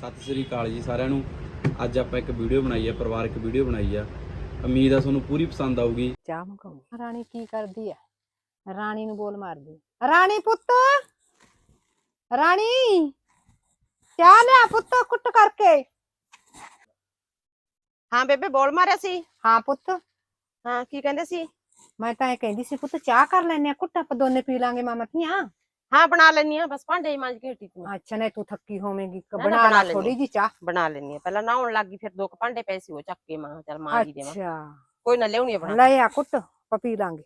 ਸਤਿ ਸ੍ਰੀ ਅਕਾਲ ਜੀ ਸਾਰਿਆਂ ਨੂੰ। ਅੱਜ ਆਪਾਂ ਇੱਕ ਵੀਡੀਓ ਬਣਾਈ ਹੈ ਪਰਿਵਾਰਕ ਵੀਡੀਓ ਬਣਾਈ ਆ। ਉਮੀਦ ਆ ਤੁਹਾਨੂੰ ਪੂਰੀ ਪਸੰਦ ਆਊਗੀ। ਚਾਹ ਮੰਗਾਉਂ ਰਾਣੀ ਕੀ ਕਰਦੀ ਐ ਰਾਣੀ ਨੂੰ ਬੋਲ ਮਾਰਦੀ। ਰਾਣੀ ਪੁੱਤ! ਰਾਣੀ! ਚਾਹ ਲਿਆ ਪੁੱਤ ਕੁੱਟ ਕਰਕੇ। ਹਾਂ ਬੇਬੇ ਬੋਲ ਮਾਰਿਆ ਸੀ। ਹਾਂ ਪੁੱਤ। ਹਾਂ ਕੀ ਕਹਿੰਦੇ ਸੀ? ਮੈਂ ਤਾਂ ਇਹ ਕਹਿੰਦੀ ਸੀ ਪੁੱਤ ਚਾਹ ਕਰ ਲੈਨੇ ਆ ਕੁੱਟ ਆਪਾਂ ਦੋਨੇ ਪੀ ਲਾਂਗੇ ਮਾਮਾ ਧੀਆਂ। ਹਾਂ ਬਣਾ ਲੈਣੀ ਆ ਬਸ ਭਾਂਡੇ ਹੀ ਮਾਂਜ ਕੇ ਹਟੀ ਤੂੰ। ਅੱਛਾ ਨਹੀਂ ਤੂੰ ਥੱਕੀ ਹੋਵੇਂਗੀ। ਨਾ, ਬਣਾ ਬਣਾ ਲਾ ਲੈਂਦੀ ਥੋੜੀ ਜੀ ਚਾਹ। ਬਣਾ ਲੈਣੀ ਆ ਪਹਿਲਾਂ ਨਹਾਉਣ ਲੱਗੀ ਫਿਰ ਦੋ ਕੁ ਭਾਂਡੇ ਪਏ ਸੀ ਉਹ ਚੱਕ ਕੇ ਮਾਂ ਚਲ ਮਾਂਜ ਹੀ ਦੇਵਾਂ। ਅੱਛਾ। ਕੋਈ ਨਾ ਲਿਆਉਣੀ ਆ ਬਣਾ ਲੈ ਆ ਕੁੱਟ ਆਪਾਂ ਪੀ ਲਾਂਗੇ।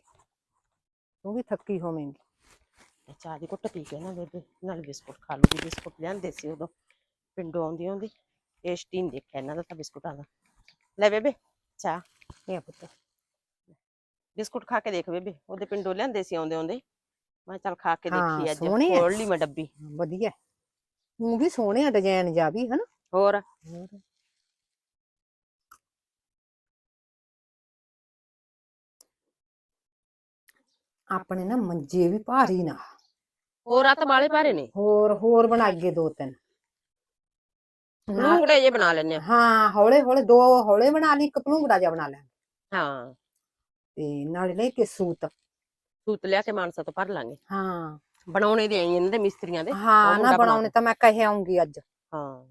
ਤੂੰ ਵੀ ਥੱਕੀ ਹੋਵੇਂਗੀ। ਚਾਹ ਦੀ ਕੁੱਟ ਪੀ ਕੇ ਨਾ ਬੇਬੇ ਨਾਲ ਬਿਸਕੁਟ ਖਾ ਲੂਗੀ ਬਿਸਕੁਟ ਲਿਆਂਦੇ ਸੀ ਉਦੋਂ ਪਿੰਡੋਂ ਆਉਂਦੀ ਆਉਂਦੀ। ਟੇਸਟੀ ਨਹੀਂ ਦੇਖਿਆ ਇਹਨਾਂ ਦਾ ਤਾਂ ਬਿਸਕੁਟਾਂ ਦਾ। ਲੈ ਬੇਬੇ ਚਾਹ। ਇਹ ਪੁੱਤ। ਬਿਸਕੁਟ ਖਾ ਕੇ ਦੇਖ ਬੇਬੇ ਉਹਦੇ ਪਿੰਡੋਂ ਲਿਆਂਦੇ ਸੀ ਆਉਂਦੇ ਆਉਂਦੇ। ਮੈਂ ਚੱਲ ਖਾ ਕੇ ਹਾਂ, ਦੇਖੀ ਅੱਜ। ਖੋਲ ਲਈ ਮੈਂ ਡੱਬੀ। ਵਧੀਆ। ਉਹ ਵੀ ਸੋਹਣੇ ਆ ਡਿਜ਼ਾਈਨ ਜਾ ਵੀ ਹਨਾ? ਹੋਰ? ਆਪਣੇ ਨਾ ਮੰਜੇ ਵੀ ਭਾਰੀ ਨਾ। ਹੋਰ ਆ ਤਾਂ ਬਾਲੇ ਭਾਰੇ ਨੇ? ਹੋਰ ਹੋਰ ਬਣਾਈਏ ਦੋ ਤਿੰਨ। ਨਾ- ਲੂੰਗੜੇ ਜੇ ਬਣਾ ਲੈਣੇ ਹਾਂ ਹੌਲੇ ਹੌਲੇ ਦੋ ਹੌਲੇ ਬਣਾ ਲਈ ਇੱਕ ਭਲੂੰਗੜਾ ਜਿਹਾ ਬਣਾ ਲੈ ਹਾਂ। ਤੇ ਨਾਲੇ ਲੈ ਕੇ ਸੂਤ। ਸੂਤ ਲਿਆ ਕੇ ਮਾਨਸਾ ਤੋਂ ਭਰ ਲਾਂਗੇ। ਹਾਂ। ਬਣਾਉਣੇ ਦੇ ਆਈ ਇਹਨਾਂ ਦੇ ਮਿਸਤਰੀਆਂ ਦੇ। ਹਾਂ ਨਾ ਬਣਾਉਣੇ ਤਾਂ ਮੈਂ ਕਹੇ ਆਉਂਗੀ ਅੱਜ। ਹਾਂ।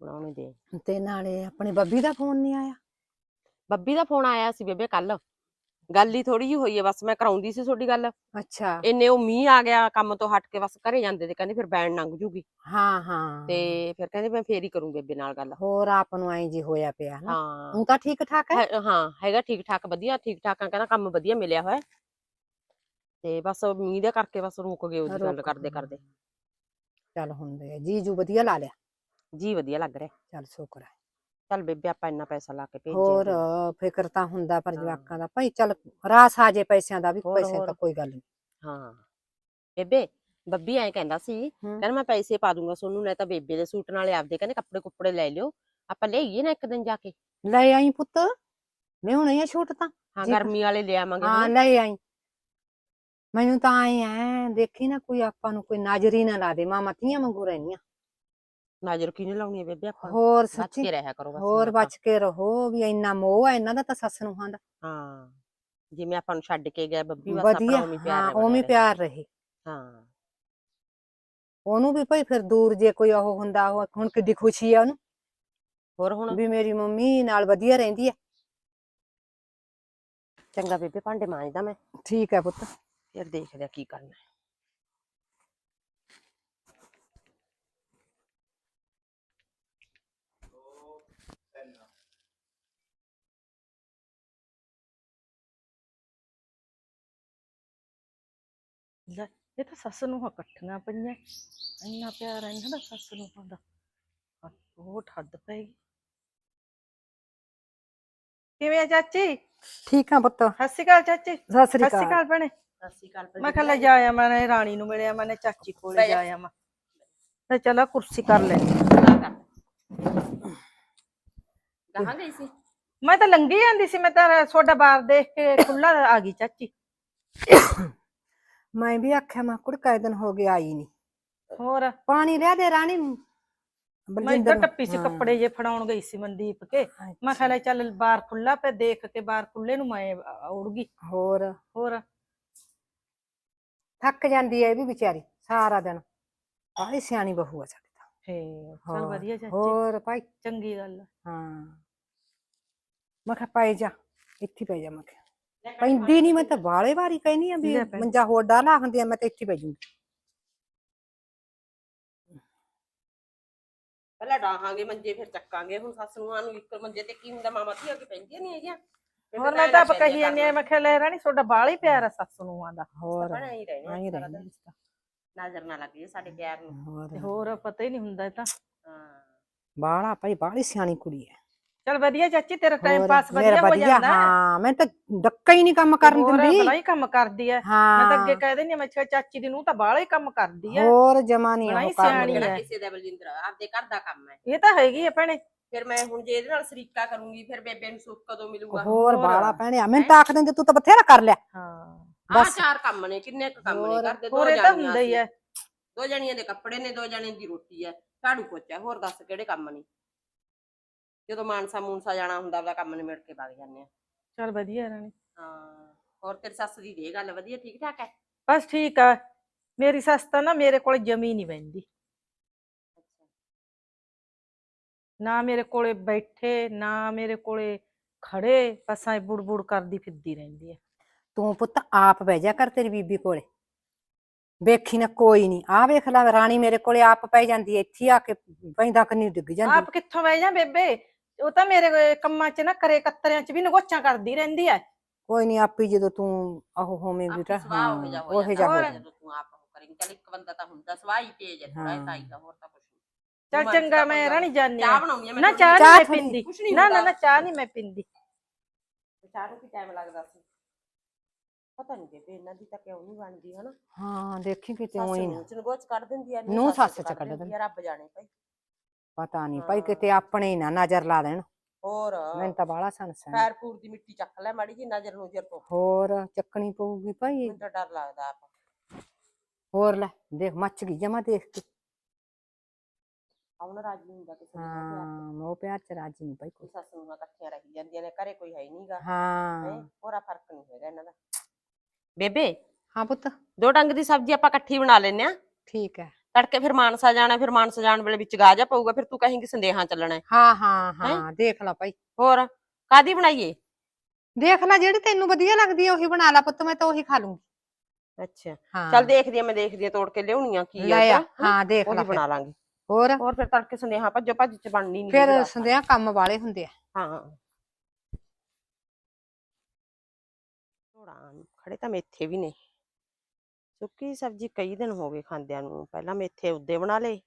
ਬਣਾਉਣੇ ਦੇ। ਤੇ ਨਾਲੇ ਆਪਣੀ ਬੱਬੀ ਦਾ ਫੋਨ ਨਹੀਂ ਆਇਆ? ਬੱਬੀ ਦਾ ਫੋਨ ਆਇਆ ਸੀ ਬੇਬੇ ਕੱਲ ਗੱਲ ਹੀ ਥੋੜੀ ਜਿਹੀ ਹੋਈ ਹੈ ਬਸ ਮੈਂ ਕਰਾਉਂਦੀ ਸੀ ਤੁਹਾਡੀ ਗੱਲ। ਅੱਛਾ। ਇੰਨੇ ਉਹ ਮੀਂਹ ਆ ਗਿਆ ਕੰਮ ਤੋਂ ਹਟ ਕੇ ਬਸ ਘਰੇ ਜਾਂਦੇ ਤੇ ਕਹਿੰਦੇ ਫਿਰ ਬੈਣ ਲੰਘ ਜੂਗੀ। ਹਾਂ ਹਾਂ। ਤੇ ਫਿਰ ਕਹਿੰਦੇ ਮੈਂ ਫੇਰ ਹੀ ਕਰੂੰ ਬੇਬੇ ਨਾਲ ਗੱਲ। ਹੋਰ ਆਪ ਨੂੰ ਐਂ ਜੀ ਹੋਇਆ ਪਿਆ ਨਾ। ਹਾਂ। ਹੁਣ ਤਾਂ ਠੀਕ ਠਾਕ ਹੈ? ਹੈ- ਹੈਗਾ ਠੀਕ ਠਾਕ ਵਧੀਆ ਠੀਕ ਠਾਕ ਆ ਕਹਿੰਦਾ ਕੰਮ ਵਧੀਆ ਮਿਲਿਆ ਹੋਇਆ। ਤੇ ਬਸ ਮੀਂਹ ਦੇ ਕਰਕੇ ਬਸ ਰੁਕ ਗਏ ਉਹਦੀ ਗੱਲ ਕਰਦੇ। ਕਰਦੇ। ਚੱਲ ਹੁੰਦੇ ਆ ਜੀਜੂ ਵਧੀਆ ਲਾ ਲਿਆ? ਜੀ ਵਧੀਆ ਲੱਗ ਰਿਹਾ। ਚੱਲ ਸ਼ੁਕਰ ਹੈ ਚੱਲ ਬੇਬੇ ਆਪਾਂ ਇੰਨਾ ਪੈਸਾ ਲਾ ਕੇ ਭੇਜਿਆ ਹੋਰ। ਫਿਕਰ ਤਾਂ ਹੁੰਦਾ ਪਰ। ਜਵਾਕਾਂ ਦਾ ਭਾਈ ਚੱਲ ਰਾਸ ਆ ਜੇ ਪੈਸਿਆਂ ਦਾ ਵੀ ਹੋਰ, ਪੈਸੇ ਹੋਰ। ਤਾਂ ਕੋਈ ਗੱਲ ਨਹੀਂ ਹਾਂ ਬੇਬੇ ਬੱਬੀ ਐਂ ਕਹਿੰਦਾ ਸੀ। ਕਹਿੰਦਾ ਮੈਂ ਪੈਸੇ ਪਾ ਦੂੰਗਾ ਸੋਨੂੰ ਨਹੀਂ ਤਾਂ ਬੇਬੇ ਦੇ ਸੂਟ ਨਾਲੇ ਆਪਦੇ ਕਹਿੰਦੇ ਕੱਪੜੇ ਕੁੱਪੜੇ ਲੈ ਲਿਓ ਆਪਾਂ ਲਿਆਈਏ ਨਾ ਇੱਕ ਦਿਨ ਜਾ ਕੇ ਲੈ ਆਈ ਪੁੱਤ ਲਿਆਉਣੇ ਆ ਛੂਟ ਤਾਂ ਹਾਂ ਜੀ। ਗਰਮੀ ਵਾਲੇ ਲੈ ਆਵਾਂਗੇ ਹਾਂ। ਲੈ ਆਈ ਮੈਨੂੰ ਤਾਂ ਆਏ ਐ ਦੇਖੀ ਨਾ ਕੋਈ ਆਪਾਂ ਨੂੰ ਕੋਈ ਨਜ਼ਰੀ ਨਾ ਲਾ ਦੇ ਮਾਮਾ ਧੀਆਂ ਵਾਂਗੂ ਰਹਿਨੀਆਂ ਨਜ਼ਰ ਕਿਹਨੇ ਲਾਉਣੀ ਹੈ ਬੇਬੇ ਆਪਾਂ? ਹੋਰ ਸੱਚੀ ਰਹਿਆ ਕਰੋ ਬਸ ਹੋਰ ਆਪਾਂ। ਬਚ ਕੇ ਰਹੋ ਵੀ ਇੰਨਾ ਮੋਹ ਹੈ ਇਹਨਾਂ ਦਾ ਤਾਂ ਸੱਸ ਨੂੰ ਦਾ ਹਾਂ ਜਿਵੇਂ ਆਪਾਂ ਨੂੰ ਛੱਡ ਕੇ ਗਿਆ ਬੱਬੀ ਬਸ ਵਧੀਆ ਆਪਣਾ ਉਵੇਂ ਪਿਆਰ ਹਾਂ ਉਵੇਂ ਰਹੇ। ਪਿਆਰ ਰਹੇ ਹਾਂ ਉਹਨੂੰ ਵੀ ਭਾਈ ਫਿਰ ਦੂਰ ਜੇ ਕੋਈ ਉਹ ਹੁੰਦਾ ਉਹ ਹੁਣ ਕਿੱਡੀ ਖੁਸ਼ੀ ਆ ਉਹਨੂੰ ਹੋਰ ਹੁਣ ਵੀ ਮੇਰੀ ਮੰਮੀ ਨਾਲ ਵਧੀਆ ਰਹਿੰਦੀ ਹੈ ਚੰਗਾ ਬੇਬੇ ਭਾਂਡੇ ਮਾਂਜਦਾ ਮੈਂ ਠੀਕ ਹੈ ਪੁੱਤ ਫਿਰ ਦੇਖਦੇ ਆ ਕੀ ਕਰਨਾ ਹੈ। ਲੈ ਇਹ ਤਾਂ ਸੱਸ ਨੂੰ ਇਕੱਠੀਆਂ ਪਈਆਂ ਇੰਨਾ ਪਿਆਰ ਆ ਇਹਨਾਂ ਦਾ ਸੱਸ ਨੂੰ ਪਾਉਂਦਾ ਉਹ ਠੱਡ ਪਏਗੀ ਕਿਵੇਂ ਆ ਚਾਚੀ? ਠੀਕ ਆ ਪੁੱਤ। ਸਤਿ ਸ਼੍ਰੀ ਅਕਾਲ ਚਾਚੀ। ਸਤਿ ਸਤਿ ਸ੍ਰੀ ਸ਼੍ਰੀ ਅਕਾਲ। ਅਕਾਲ ਭੈਣੇ। ਸਤਿ ਸ਼੍ਰੀ ਅਕਾਲ ਮੈਂ ਕਿਹਾ ਲੈ ਜਾਇਆ ਮੈਂ ਰਾਣੀ ਨੂੰ ਮਿਲਿਆ ਮੈਂ ਚਾਚੀ ਕੋਲੇ ਬਹਿ ਜਾ। ਜਾਇਆ ਮੈਂ। ਤੇ ਚਲਾ ਕੁਰਸੀ ਕਰ ਲੈ। ਕਹਾਂ ਗਈ ਸੀ? ਮੈਂ ਤਾਂ ਲੰਗੀ ਜਾਂਦੀ ਸੀ ਮੈਂ ਤਾਂ ਤੁਹਾਡਾ ਬਾਰ ਦੇਖ ਕੇ ਖੁੱਲਾ ਆ ਗਈ ਚਾਚੀ। ਮੈਂ ਵੀ ਆਖਿਆ ਮੈਂ ਕੁੜ ਕਈ ਦਿਨ ਹੋ ਗਏ ਆਈ ਨਹੀਂ ਹੋਰ? ਪਾਣੀ ਲਿਆ ਦੇ ਰਾਣੀ ਨੂੰ। ਮੈਂ ਨੂੰ। ਟੱਪੀ ਸੀ। ਕੱਪੜੇ ਜੇ ਫੜਾਉਣ ਗਈ ਸੀ ਮਨਦੀਪ ਕੇ। ਮੈਂ ਕਿਹਾ ਲੈ ਚੱਲ ਬਾਰ ਖੁੱਲਾ ਪੇ ਦੇਖ ਕੇ ਬਾਰ ਖੁੱਲੇ ਨੂੰ ਮੈਂ ਉੜ ਗਈ। ਹੋਰ? ਹੋਰ? ਥੱਕ ਜਾਂਦੀ ਹੈ ਇਹ ਵੀ ਵਿਚਾਰੀ ਸਾਰਾ ਦਿਨ। ਬਾਹਲੀ ਸਿਆਣੀ ਬਹੂ ਆ ਸਾਡੀ ਤਾਂ। ਫੇਰ ਚਲ ਵਧੀਆ ਚਾਚੀ। ਹੋਰ ਭਾਈ? ਚੰਗੀ ਗੱਲ। ਹਾਂ। ਮੈਂ ਕਿਹਾ ਪੈ ਜਾ। ਇੱਥੇ ਪੈ ਜਾ ਮੈਂ ਕਿਹਾ। ਪੈਂਦੀ ਨਹੀਂ ਮੈਂ ਤਾਂ ਬਾਲੇ ਵਾਰੀ ਕਹਿਨੀ ਆ ਵੀ। ਮੰਜਾ ਹੋਰ ਡਾਲਾ ਹੁੰਦੀ ਆ ਮੈਂ ਤਾਂ ਇੱਥੇ ਪੈ ਜੂੰਗੀ ਪਹਿਲਾਂ ਡਾਹਾਂਗੇ ਮੰਜੇ ਫਿਰ ਚੱਕਾਂਗੇ। ਹੁਣ ਸੱਸ ਨੂੰ ਨੂੰ ਇੱਕ ਮੰਜੇ ਤੇ ਕੀ ਹੁੰਦਾ ਮਾਮਾ ਧੀਆਂ ਕੇ ਪੈਂਦੀਆਂ ਨਹੀਂ ਹੈਗੀਆਂ। ਹੋਰ ਮੈਂ ਤਾਂ ਆਪ ਕਹੀ ਜਾਂਦੀ ਆ ਮੈਂ ਕਿਹਾ ਲੈ ਰਾਣੀ ਤੁਹਾਡਾ ਬਾਲ ਹੀ ਪਿਆਰ ਆ ਸੱਸ ਨੂੰ ਆਂਦਾ ਹੋਰ ਆਈ ਦਿਨ। ਨਜ਼ਰ ਨਾ ਲੱਗੇ ਸਾਡੇ ਪਿਆਰ ਨੂੰ। ਹੋਰ। ਪਤਾ ਹੀ ਨਹੀਂ ਹੁੰਦਾ ਇਹ ਤਾਂ। ਹਾਂ। ਬਾਲਾ ਭਾਈ ਬਾਲੀ ਸਿਆਣੀ ਕੁੜੀ ਹੈ। ਚਲ ਵਧੀਆ ਚਾਚੀ ਤੇਰਾ ਟਾਈਮ ਹੋਰ, ਪਾਸ ਮੇਰਾ ਵਧੀਆ ਹੋ ਜਾਂਦਾ। ਹਾਂ ਮੈਂ ਤਾਂ ਡੱਕਾ ਹੀ ਨਹੀਂ ਕੰਮ ਕਰਨ ਹੋਰ ਦਿੰਦੀ। ਬੜਾ ਹੀ ਕੰਮ ਕਰਦੀ ਐ। ਮੈਂ ਤਾਂ ਅੱਗੇ ਹਾਂ। ਕਹਿ ਦਿੰਦੀ ਆ, ਮੈਂ ਕਿਹਾ ਚਾਚੀ ਦੀ ਨੂੰ ਤਾਂ ਬਾਹਲਾ ਹੀ ਕੰਮ ਕਰਦੀ ਐ। ਹੋਰ ਜਮਾ ਨਹੀਂ ਬੜਾ ਹੀ ਉਹ ਕੰਮ ਸਿਆਣੀ ਕਿਹੜਾ ਹੈ। ਕਿਸੇ ਦਾ ਬਲਜਿੰਦਰ ਆਪਦੇ ਘਰ ਦਾ ਕੰਮ ਹੈ ਇਹ ਤਾਂ ਹੈਗੀ ਐ ਭੈਣੇ। ਫਿਰ ਮੈਂ ਹੁਣ ਜੇ ਇਹਦੇ ਨਾਲ ਸਰੀਕਾ ਕਰੂੰਗੀ ਫਿਰ ਬੇਬੇ ਨੂੰ ਸੁੱਖ ਕਦੋਂ ਮਿਲੂਗਾ? ਹੋਰ ਹੋਰ। ਬਾਲਾ ਭੈਣਿਆ ਮੈਨੂੰ ਤਾਂ ਆਖ ਦਿੰਦੇ ਤੂੰ ਤਾਂ ਬਥੇਰਾ ਕਰ ਲਿਆ। ਹਾਂ। ਆਹ ਬਸ। ਚਾਰ ਕੰਮ ਨੇ ਕਿੰਨੇ ਕੁ ਕੰਮ ਨੇ ਹੋਰ- ਕਰਦੇ ਦੋ? ਹੋਰ ਇਹ ਤਾਂ ਜਾਣੀਆਂ ਹੁੰਦਾ ਹੀ। ਐ। ਦੋ ਜਣੀਆਂ ਦੇ ਕੱਪੜੇ ਨੇ ਦੋ ਜਣੀਆਂ ਦੀ ਰੋਟੀ ਹੈ ਝਾੜੂ ਪੋਚਾ ਹੋਰ ਦੱਸ ਕਿਹੜੇ ਕੰਮ ਨਹੀਂ ਜਦੋਂ ਮਾਨਸਾ ਮੂਨਸਾ ਜਾਣਾ ਹੁੰਦਾ ਉਹਦਾ ਕੰਮ ਨਿਮੜ ਕੇ ਵਗ ਜਾਂਦੇ ਆ। ਚਲ ਵਧੀਆ ਰਾਣੀ। ਹਾਂ ਹੋਰ ਤੇਰੀ ਸੱਸ ਦੀ ਦੇ ਗੱਲ ਵਧੀਆ ਠੀਕ ਠਾਕ ਹੈ? ਬਸ ਠੀਕ ਆ। ਮੇਰੀ ਸੱਸ ਤਾਂ ਨਾ ਮੇਰੇ ਕੋਲ ਜਮੀ ਨਹੀਂ ਬੈਂਦੀ ਨਾ ਮੇਰੇ ਕੋਲੇ ਬੈਠੇ ਨਾ ਮੇਰੇ ਕੋਲੇ ਖੜੇ ਬਸ ਐ ਬੁੜਬੁੜ ਕਰਦੀ ਫਿਰਦੀ ਰਹਿੰਦੀ ਹੈ ਤੂੰ ਪੁੱਤ ਆਪ ਬਹਿ ਜਾ ਕਰ ਤੇਰੀ ਬੀਬੀ ਕੋਲੇ। ਵੇਖੀ ਨਾ ਕੋਈ ਨਹੀਂ। ਆ ਵੇਖ ਲੈ ਰਾਣੀ ਮੇਰੇ ਕੋਲੇ ਆਪ ਪੈ ਜਾਂਦੀ ਐ ਇੱਥੇ ਆ ਕੇ ਪੈਂਦਾ ਕੰਨੀ ਡਿੱਗ ਜਾਂਦੀ। ਆਪ ਕਿੱਥੋਂ ਬਹਿ ਜਾ ਬੇਬੇ? ਉਹ ਤਾਂ ਮੇਰੇ ਕੰਮਾਂ 'ਚ ਨਾ ਕਰੇ ਕਤਰਿਆਂ 'ਚ ਵੀ ਨਗੋਚਾਂ ਕਰਦੀ ਰਹਿੰਦੀ ਐ ਕੋਈ ਨਹੀਂ ਆਪੀ ਜਦੋਂ ਤੂੰ ਉਹ ਹੋਵੇਂਗੀ ਤਾਂ ਸੁਭਾਅ ਉਹ ਉਹ ਜਾ ਹੋ ਜਾਂਦਾ ਤੂੰ ਆਪ ਉਹ ਕਰੇਂਗੀ ਚੱਲ ਇੱਕ ਬੰਦਾ ਤਾਂ ਹੁੰਦਾ ਸਵਾਹ ਹੀ ਤੇਜ ਹੈ ਥੋੜਾ ਹਾਂ। ਤਾਈ ਦਾ ਹੋਰ ਤਾਂ ਕੁਛ ਨੀ। ਚੱਲ ਚੰਗਾ ਮੈਂ। ਰਾਣੀ ਜਾਣੀ ਚਾਹ ਬਣਾਉਣੀ ਆ ਮੈਂ ਨਾ ਚਾਹ। ਨਹੀਂ ਪੀਂਦੀ ਨੀ ਨਾ ਨਾ। ਨਾ ਚਾਹ ਨਹੀਂ ਮੈਂ ਪੀਂਦੀ ਚਾਹ ਨੂੰ ਕੀ ਟਾਈਮ ਲੱਗਦਾ ਸੀ ਪਤਾ ਨਹੀਂ ਬੇਬੇ ਇਹਨਾਂ ਦੀ ਤਾਂ ਕਿਉਂ ਨਹੀਂ ਬਣਦੀ ਹਨਾ ਹਾਂ ਦੇਖੀ ਕਿਤੇ ਉਹੀ ਨਾ ਨੂੰ ਚਨਗੋਚ ਕੱਢ ਦਿੰਦੀ ਆ ਨੂੰਹ ਸੱਸ ਚ ਕੱਢ ਦਿੰਦੀ ਆ ਰੱਬ ਜਾਣੇ ਭਾਈ ਪਤਾ ਨਹੀਂ ਭਾਈ ਹਾਂ। ਕਿਤੇ ਆਪਣੇ ਹੀ ਨਾ ਨਜ਼ਰ ਲਾ ਦੇਣ ਹੋਰ ਮੈਨੂੰ ਤਾਂ ਬਾਹਲਾ ਸੰਸਾ ਪੈਰ ਪੂਰ ਦੀ ਮਿੱਟੀ ਚੱਕ ਲੈ ਮਾੜੀ ਜੀ ਨਜ਼ਰ ਨੂੰ ਜਰ ਤੋਂ ਹੋਰ ਚੱਕਣੀ ਪਊਗੀ ਭਾਈ ਮੈਨੂੰ ਤਾਂ ਡਰ ਲੱਗਦਾ ਆਪ ਹੋਰ ਲੈ ਦੇਖ ਮੱਚ ਗਈ ਜਮਾ ਦੇਖ ਕੇ ਆਉਣ ਰਾਜ ਨਹੀਂ ਹੁੰਦਾ ਕਿਸੇ ਦਾ ਪਿਆਰ ਹਾਂ ਮੋਹ ਪਿਆਰ ਚ ਰਾਜੀ ਨਹੀਂ ਭਾਈ ਕੋਈ ਕੋਈ ਸੱਸ ਨੂੰ ਇਕੱਠੀਆਂ ਰਹੀ ਜਾਂਦੀਆਂ ਨੇ ਘਰੇ ਕੋਈ ਹੈ ਹੀ ਨਹੀਂਗਾ ਹਾਂ ਹੋਰਾ ਫ਼ਰਕ ਨਹੀਂ ਹੈਗਾ ਇਹਨਾਂ ਦਾ ਬੇਬੇ ਹਾਂ ਪੁੱਤ ਦੋ ਡੰਗ ਦੀ ਸਬਜ਼ੀ ਆਪਾਂ ਇਕੱਠੀ ਬਣਾ ਲੈਨੇ ਆ ਠੀਕ ਹੈ ਤੜਕੇ ਫਿਰ ਮਾਨਸਾ ਜਾਣਾ ਫਿਰ ਮਾਨਸਾ ਜਾਣ ਵੇਲੇ ਵਿੱਚ ਗਾਜਾ ਪਊਗਾ ਫਿਰ ਤੂੰ ਕਹੇਂਗੀ ਸੰਦੇਹਾਂ ਚੱਲਣਾ। ਹੈ ਹਾਂ ਹਾਂ ਹਾਂ? ਦੇਖ ਲੈ ਭਾਈ। ਹੋਰ ਕਾਦੀ ਬਣਾਈਏ? ਦੇਖ ਲੈ ਜਿਹੜੀ ਤੈਨੂੰ ਵਧੀਆ ਲੱਗਦੀ ਹੈ ਉਹੀ ਬਣਾ ਲੈ ਪੁੱਤ ਮੈਂ ਤਾਂ ਉਹੀ ਖਾ ਲੂੰਗੀ। ਅੱਛਾ। ਹਾਂ। ਚੱਲ ਦੇਖਦੀ ਆ ਮੈਂ ਦੇਖਦੀ ਆ ਤੋੜ ਕੇ ਲਿਆਉਣੀ ਆ ਕੀ ਆ ਲੈ ਆ। ਉਹਦਾ, ਹਨਾ? ਹਾਂ ਦੇਖ ਉਹੀ ਲੈ ਫਿਰ। ਬਣਾ ਲਾਂਗੇ। ਹੋਰ? ਹੋਰ ਫਿਰ ਤੜਕੇ ਸੰਦੇਹਾਂ ਭੱਜੋ ਭੱਜ ਚ ਬਣਨੀ ਨਹੀਂ ਫਿਰ ਸੰਧਿਆ ਕੰਮ ਵਾਲੇ ਹੁੰਦੇ ਆ। ਹਾਂ। ਥੋੜਾ ਖੜੇ ਤਾਂ ਮੇਥੇ ਵੀ ਨੇ। ਸੁੱਕੀ ਸਬਜ਼ੀ ਕਈ ਦਿਨ ਹੋ ਗਏ ਖਾਂਦਿਆਂ ਨੂੰ, ਪਹਿਲਾਂ ਮੇਥੇ ਉੱਦੇ ਬਣਾ ਲਏ,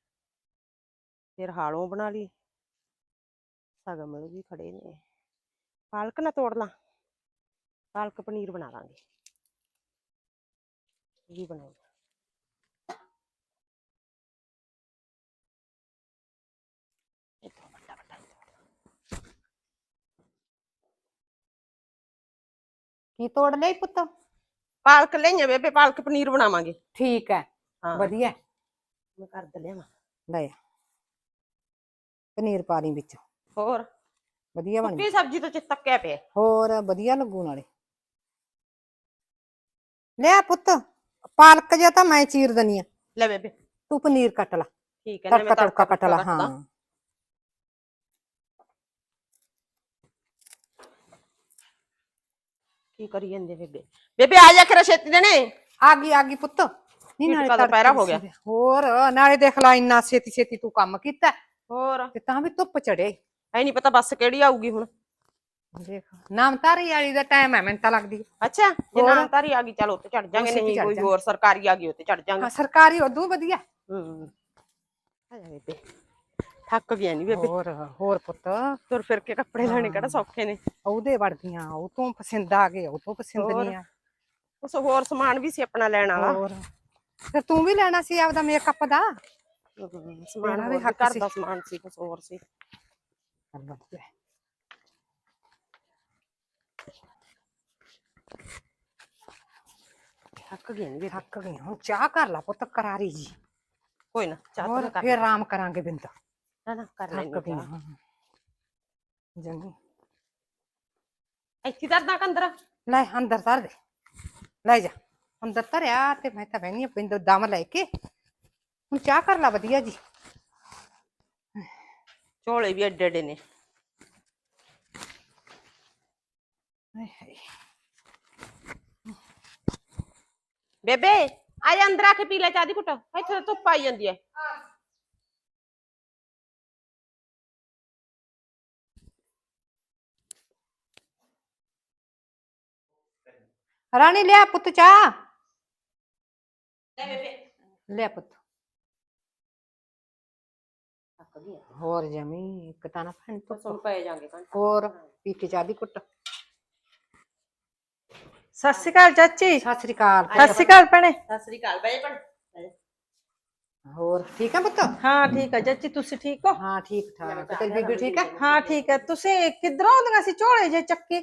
ਫਿਰ ਹਾਲੋਂ ਬਣਾ ਲਈ। ਸਗਮਲ ਵੀ ਖੜੇ ਨੇ। ਪਾਲਕ ਨਾ ਤੋੜ ਲਾਂ, ਪਾਲਕ ਪਨੀਰ ਬਣਾ ਲਾਂਗੇ। ਇਹ ਵੀ ਬਣਾਉਂਗੇ ਕੀ ਤੋੜ ਲਈ ਪੁੱਤ? ਪਾਲਕ ਲਈਆਂ ਬੇਬੇ ਪਾਲਕ ਪਨੀਰ ਬਣਾਵਾਂਗੇ। ਠੀਕ ਹੈ ਹਾਂ। ਵਧੀਆ। ਮੈਂ ਕਰ ਦਲਿਆ ਲੈ ਆ। ਪਨੀਰ ਪਾ ਲਈ ਵਿੱਚ। ਹੋਰ? ਵਧੀਆ ਬਣ ਸੁੱਕੀ ਸਬਜ਼ੀ ਤੋਂ ਚਿੱਤ ਤੱਕਿਆ ਪਿਆ। ਹੋਰ ਵਧੀਆ ਲੱਗੂ ਨਾਲੇ। ਲੈ ਪੁੱਤ ਪਾਲਕ ਜਿਹਾ ਤਾਂ ਮੈਂ ਚੀਰ ਦਨੀ ਆ। ਲੈ ਬੇਬੇ। ਤੂੰ ਪਨੀਰ ਕੱਟ ਲਾ। ਠੀਕ ਹੈ ਨਾ ਤੜਕਾ ਤੜਕਾ ਕੱਟ ਲਾ ਕੱਟਦਾ। ਹਾਂ। ਕੀ ਕਰੀ ਜਾਂਦੇ ਬੇਬੇ? ਬੇਬੇ ਆ ਜਾ ਕਰ ਛੇਤੀ ਦੇਣੇ। ਆ ਗਈ ਆ ਗਈ ਪੁੱਤ। ਨਹੀਂ ਨਾਲੇ ਤਾਂ ਪਹਿਰਾ ਹੋ ਗਿਆ। ਹੋਰ ਨਾਲੇ ਦੇਖ ਲੈ ਇੰਨਾ ਛੇਤੀ ਛੇਤੀ ਤੂੰ ਕੰਮ ਕੀਤਾ। ਹੋਰ। ਤੇ ਤਾਂ ਵੀ ਧੁੱਪ ਚੜੇ ਐ ਨਹੀਂ ਪਤਾ ਬੱਸ ਕਿਹੜੀ ਆਊਗੀ ਹੁਣ। ਦੇਖ ਨਾਮਤਾਰੀ ਵਾਲੀ ਦਾ ਟਾਈਮ ਹੈ ਮੈਨੂੰ ਤਾਂ ਲੱਗਦੀ। ਹੈ। ਅੱਛਾ ਜੇ ਹੋਰ? ਨਾਮ ਤਾਰੀ ਆ ਗਈ ਚਲ ਉੱਤੇ ਚੜ ਜਾਾਂਗੇ ਨਹੀਂ ਕੋਈ। ਹੋਰ ਸਰਕਾਰੀ ਆ ਗਈ ਉੱਤੇ ਚੜ ਹਾਂ ਜਾਾਂਗੇ ਸਰਕਾਰੀ ਉਦੋਂ ਵਧੀਆ। ਹੂੰ। ਆ ਜਾ ਬੇਬੇ ਥੱਕ ਗਿਆ ਨਹੀਂ ਬੇਬੇ। ਹੋਰ ਹੋਰ ਪੁੱਤ। ਤੁਰ ਫਿਰ ਕੇ ਕੱਪੜੇ ਲੈਣੇ ਕਿਹੜਾ ਸੌਖੇ ਨੇ। ਉਹਦੇ ਵੜਦੀਆਂ ਉਹ ਤੋਂ ਪਸੰਦ ਆ ਗਏ ਉਹ ਤੋਂ ਪਸੰਦ? ਨਹੀਂ ਆ। ਉਸ ਹੋਰ ਸਮਾਨ ਵੀ ਸੀ ਆਪਣਾ ਲੈਣ ਵਾਲਾ। ਹੋਰ। ਫਿਰ ਤੂੰ ਵੀ ਲੈਣਾ ਸੀ ਆਪਦਾ ਮੇਕਅਪ ਦਾ? ਹਮ, ਸਮਾਨ ਤੇਰਾ ਵੀ ਹੋਰ ਵੀ ਹੱਕ ਘਰ ਸੀ। ਦਾ ਸਮਾਨ ਸੀ ਕੁਛ ਹੋਰ ਸੀ। ਥੱਕ ਗਏ ਨਹੀਂ ਬੇਬੇ ਥੱਕ ਗਈ ਹੁਣ ਚਾਹ ਕਰ ਲਾ ਪੁੱਤ ਕਰਾਰੀ ਜੀ। ਕੋਈ ਨਾ ਚਾਹ ਹੋਰ ਤਾਂ ਕਰ ਫਿਰ ਆਰਾਮ ਕਰਾਂਗੇ ਬਿੰਦ। ਨਾ ਨਾ ਕਰ ਥੱਕ ਲੈਣੀ ਗਈ ਹਾਂ ਜੰਗੀ ਇੱਥੇ ਦਰਦਾਂ ਕੰਦਰ ਲੈ ਅੰਦਰ ਧਰ ਦੇ। ਲੈ ਜਾ ਅੰਦਰ ਧਰਿਆ ਤੇ ਮੈਂ ਤਾਂ ਬਹਿਨੀ ਬਿੰਦ ਦਮ ਲੈ ਕੇ। ਹੁਣ ਚਾਹ ਕਰ ਲਾ ਵਧੀਆ ਜੀ। ਝੋਲੇ ਵੀ ਐਡੇ ਐਡੇ ਨੇ। ਹਾਏ ਹਾਏ। ਬੇਬੇ ਆ ਜਾ ਅੰਦਰ ਆ ਕੇ ਪੀ ਲੈ ਚਾਹ ਦੀ ਘੁੱਟ। ਇੱਥੇ ਤਾਂ ਧੁੱਪ ਆਈ ਜਾਂਦੀ ਐ। ਰਾਣੀ ਲਿਆ ਪੁੱਤ ਚਾਹ ਲੈ ਬੇਬੇ ਲਿਆ ਪੁੱਤ ਥੱਕ ਗਈ ਹੋਰ ਜਮੀ ਇੱਕ ਤਾਂ ਨਾ ਭੈਣ ਬਸ ਤੋਂ ਹੁਣ ਪਏ ਜਾਾਂਗੇ ਘੰਟਾ ਹੋਰ ਪੀ ਕੇ ਚਾਹ ਦੀ ਕੁੱਟ ਸਤਿ ਸ਼੍ਰੀ ਅਕਾਲ ਚਾਚੀ ਸਤਿ ਸ੍ਰੀ ਅਕਾਲ ਸਤਿ ਸ਼੍ਰੀ ਅਕਾਲ ਭੈਣੇ ਸਤਿ ਸ੍ਰੀ ਅਕਾਲ ਬਈ ਭਣ ਹੋਰ ਠੀਕ ਹੈ ਪੁੱਤ ਹਾਂ ਠੀਕ ਹੈ ਚਾਚੀ ਤੁਸੀਂ ਠੀਕ ਹੋ ਹਾਂ ਠੀਕ ਠਾਕ ਤੇਰੀ ਬੀਬੀ ਠੀਕ ਹੈ ਹਾਂ ਠੀਕ ਹੈ ਤੁਸੀਂ ਕਿੱਧਰੋਂ ਆਉਂਦੀਆਂ ਸੀ ਝੋਲੇ ਜੇ ਚੱਕੇ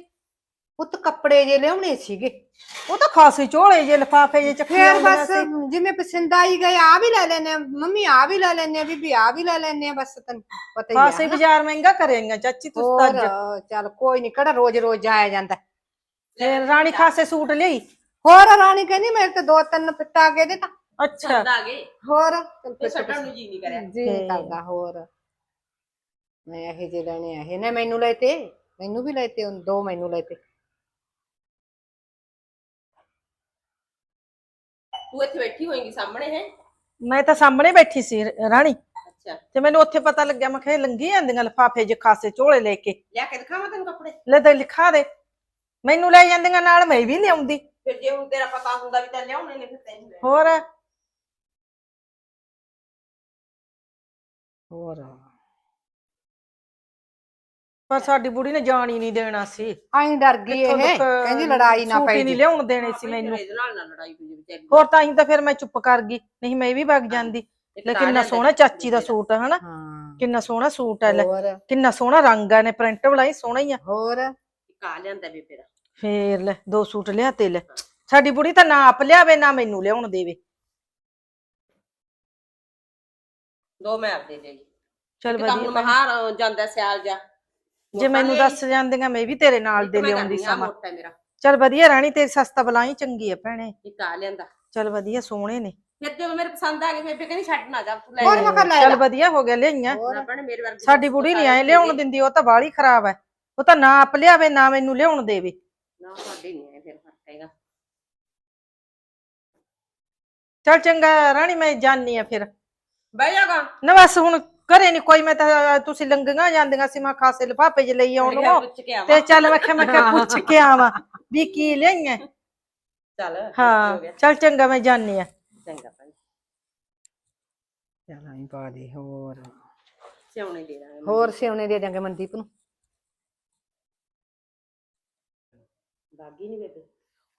ਪੁੱਤ ਕੱਪੜੇ ਜੇ ਲਿਆਉਣੇ ਸੀਗੇ ਉਹ ਤਾਂ ਖਾਸੇ ਝੋਲੇ ਜੇ ਲਫਾਫੇ ਜੇ ਚੱਕੇ ਫੇਰ ਬਸ। ਜਿਵੇਂ ਪਸੰਦ ਆਈ ਗਏ ਆ ਵੀ ਲੈ ਲੈਨੇ ਆ ਮੰਮੀ ਆ ਵੀ ਲੈ ਲੈਨੇ ਆ ਬੀਬੀ ਆ ਵੀ ਲੈ ਲੈਨੇ ਆ ਬਸ ਤੈਨੂੰ ਪਤਾ ਹੀ ਖਾਸੇ ਨਾ। ਬਾਜ਼ਾਰ ਮਹਿੰਗਾ ਕਰੇਂਗਾ ਚਾਚੀ ਤੁਸੀਂ ਤਾਂ ਹੋਰ ਅੱਜ ਚੱਲ ਕੋਈ ਨਹੀਂ ਕਿਹੜਾ ਰੋਜ਼ ਰੋਜ਼ ਜਾਇਆ ਜਾਂਦਾ। ਫੇਰ ਰਾਣੀ ਖਾਸੇ ਸੂਟ ਲਈ ਹੋਰ ਰਾਣੀ ਕਹਿੰਦੀ ਮੇਰੇ ਤੇ ਦੋ ਤਿੰਨ ਫਿੱਟਾ ਕੇ ਦੇ ਤਾਂ। ਅੱਛਾ। ਆ ਗਏ। ਹੋਰ ਚੱਲ ਤੇ ਫਿਰ ਛੱਡਣ ਨੂੰ ਜੀ ਨਹੀਂ ਕਰਿਆ। ਜੀ ਨੀ ਕਰਦਾ ਹੋਰ। ਮੈਂ ਇਹ ਜੇ ਲੈਣੇ ਆ। ਇਹ ਨੇ ਮੈਨੂੰ ਲਏ ਤੇ ਮੈਨੂੰ ਵੀ ਲਏ ਤੇ ਦੋ ਮੈਨੂੰ ਲਏ ਤੇ। ਤੂੰ ਇੱਥੇ ਬੈਠੀ ਹੋਏਗੀ ਸਾਹਮਣੇ ਹੈ? ਮੈਂ ਤਾਂ ਸਾਹਮਣੇ ਬੈਠੀ ਸੀ ਰਾਣੀ। ਅੱਛਾ। ਤੇ ਮੈਨੂੰ ਉੱਥੇ ਪਤਾ ਲੱਗਿਆ ਮੈਂ ਕਿਹਾ ਲੰਗੀ ਜਾਂਦੀਆਂ ਲਫਾਫੇ ਜੇ ਖਾਸੇ ਝੋਲੇ ਲੈ ਕੇ। ਲਿਆ ਕੇ ਦਿਖਾਵਾਂ ਤੈਨੂੰ ਕੱਪੜੇ? ਲੈ ਤਾਂ ਲਿਖਾ ਦੇ। ਮੈਨੂੰ ਲੈ ਜਾਂਦੀਆਂ ਨਾਲ ਮੈਂ ਵੀ ਲਿਆਉਂਦੀ ਫਿਰ ਜੇ ਹੁਣ ਤੇਰਾ ਪਤਾ ਹੁੰਦਾ ਵੀ ਤਾਂ ਲਿਆਉਣੇ ਨੇ ਫਿਰ ਤੈਨੂੰ ਲੈ ਹੋਰ? ਹੋਰ। ਪਰ ਸਾਡੀ ਬੁੜੀ ਨੇ ਜਾਣ ਹੀ ਨਹੀਂ ਦੇਣਾ ਸੀ। ਆਈ ਡਰ ਗਈ ਇਹ। ਤੱਕ ਕਹਿੰਦੀ ਲੜਾਈ ਨਾ ਸੂਟ ਪਈ ਨਹੀਂ। ਲਿਆਉਣ ਦੇਣੇ ਸੀ ਮੈਨੂੰ। ਫਿਰ ਇਹਦੇ ਨਾਲ ਨਾ ਲੜਾਈ ਹੋਈ ਜਾਵੇ ਵਿਚਾਰੀ ਹੋਰ ਤਾਂ ਹੀ ਤਾਂ ਫਿਰ ਮੈਂ ਚੁੱਪ ਕਰ ਗਈ। ਨਹੀਂ ਮੈਂ ਵੀ ਵਗ ਜਾਂਦੀ। ਇੱਕ ਲੈ ਤਾਂ ਕਿੰਨਾ ਲਿਆਂਦਾ ਸੋਹਣਾ ਚਾਚੀ ਦਾ ਸੂਟ ਹੈ ਹਨਾ? ਹਾਂ। ਕਿੰਨਾ ਸੋਹਣਾ ਸੂਟ ਹੈ ਲੈ। ਹੋਰ? ਕਿੰਨਾ ਸੋਹਣਾ ਰੰਗ ਆ ਨੇ ਪ੍ਰਿੰਟ ਵਾਲਾ ਹੀ ਸੋਹਣਾ ਹੀ ਆ। ਹੋਰ? ਆ ਲਿਆਂਦਾ ਬੇਬੇ ਦਾ ਫੇਰ ਲੈ ਦੋ ਸੂਟ ਲਿਆ ਤੇ ਲੈ। ਸਾਡੀ ਬੁੜੀ ਤਾਂ ਨਾ ਆਪ ਲਿਆਵੇ ਨਾ ਮੈਨੂੰ ਲਿਆਉਣ ਦੇਵੇ। ਦੋ ਮੈਂ ਆਪਦੇ ਲਈ ਚਲ ਤਾਂ ਹੁਣ ਵਧੀਆ ਮਹਾਰ ਜਾਂਦਾ ਸਿਆਲ ਜਾ। ਜੇ ਮੈਨੂੰ ਦੱਸ ਜਾਂਦੀਆਂ ਮੈਂ ਵੀ ਤੇਰੇ ਨਾਲ ਦੇ ਲਿਆਉਂਦੀ ਸਮਾਂ। ਮੋਟਾ ਮੇਰਾ। ਚਲ ਵਧੀਆ ਰਾਣੀ ਤੇਰੀ ਸਸਤਾ ਬਲਾਈ ਚੰਗੀ ਆ ਭੈਣੇ। ਇੱਕ ਆ ਲਿਆਂਦਾ। ਚਲ ਵਧੀਆ ਸੋਹਣੇ ਨੇ। ਫਿਰ ਜਦੋਂ ਮੇਰੇ ਪਸੰਦ ਆ ਗਏ ਬੇਬੇ ਕਹਿੰਦੀ ਛੱਡ ਨਾ ਜਾ ਤੂੰ ਲੈ ਹੋਰ ਲੈ ਮੈਂ ਕਰ ਲੈ ਚਲ ਵਧੀਆ ਹੋ ਗਿਆ ਲਿਆਈਆਂ। ਭੈਣੇ ਮੇਰੇ ਵਰਗੀ ਸਾਡੀ ਬੁੜੀ ਨਹੀਂ ਆਏ ਲਿਆਉਣ ਦਿੰਦੀ ਉਹ ਤਾਂ ਬਾਹਲੀ ਖਰਾਬ ਹੈ ਉਹ ਤਾਂ ਨਾ ਆਪ ਲਿਆਵੇ ਨਾ ਮੈਨੂੰ ਲਿਆਉਣ ਦੇਵੇ। ਨਾ ਸਾਡੀ ਨਹੀਂ ਆਏ ਫਿਰ ਫ਼ਰਕ ਹੈਗਾ। ਚਲ ਚੰਗਾ ਰਾਣੀ ਮੈਂ ਜਾਣੀ ਆ ਫਿਰ। ਬਹਿ ਜਾਗਾ ਨਾ ਬਸ ਹੁਣ ਘਰੇ ਨਹੀਂ ਕੋਈ ਮੈਂ ਤਾਂ ਤੁਸੀਂ ਲੰਗੀਆਂ ਜਾਂਦੀਆਂ ਸੀ ਮੈਂ ਖਾਸੇ ਲਿਫਾਫੇ ਚ ਲਈ ਆਉਣ ਨੂੰ। ਪੁੱਛ ਕੇ ਆਵਾਂ। ਤੇ ਚੱਲ ਮੈਂ ਕਿਹਾ ਮੈਂ ਕਿਹਾ ਪੁੱਛ ਕੇ ਆਵਾਂ ਵੀ ਕੀ ਲਿਆਈਆਂ। ਚੱਲ ਹੋ ਹਾਂ ਗਿਆ। ਚਲ ਚੰਗਾ ਮੈਂ ਜਾਣੀ ਆ ਚੰਗਾ ਭੈਣੇ ਚੱਲ ਆਈ ਪਾ ਦੇ ਹੋਰ। ਸਿਉਣੇ ਦੇ ਦਾਂਗੇ ਹੋਰ ਸਿਉਣੇ ਦੇ ਦਾਂਗੇ ਮਨਦੀਪ ਨੂੰ। ਬਾਗੀ ਨਹੀਂ ਬੇਬੇ?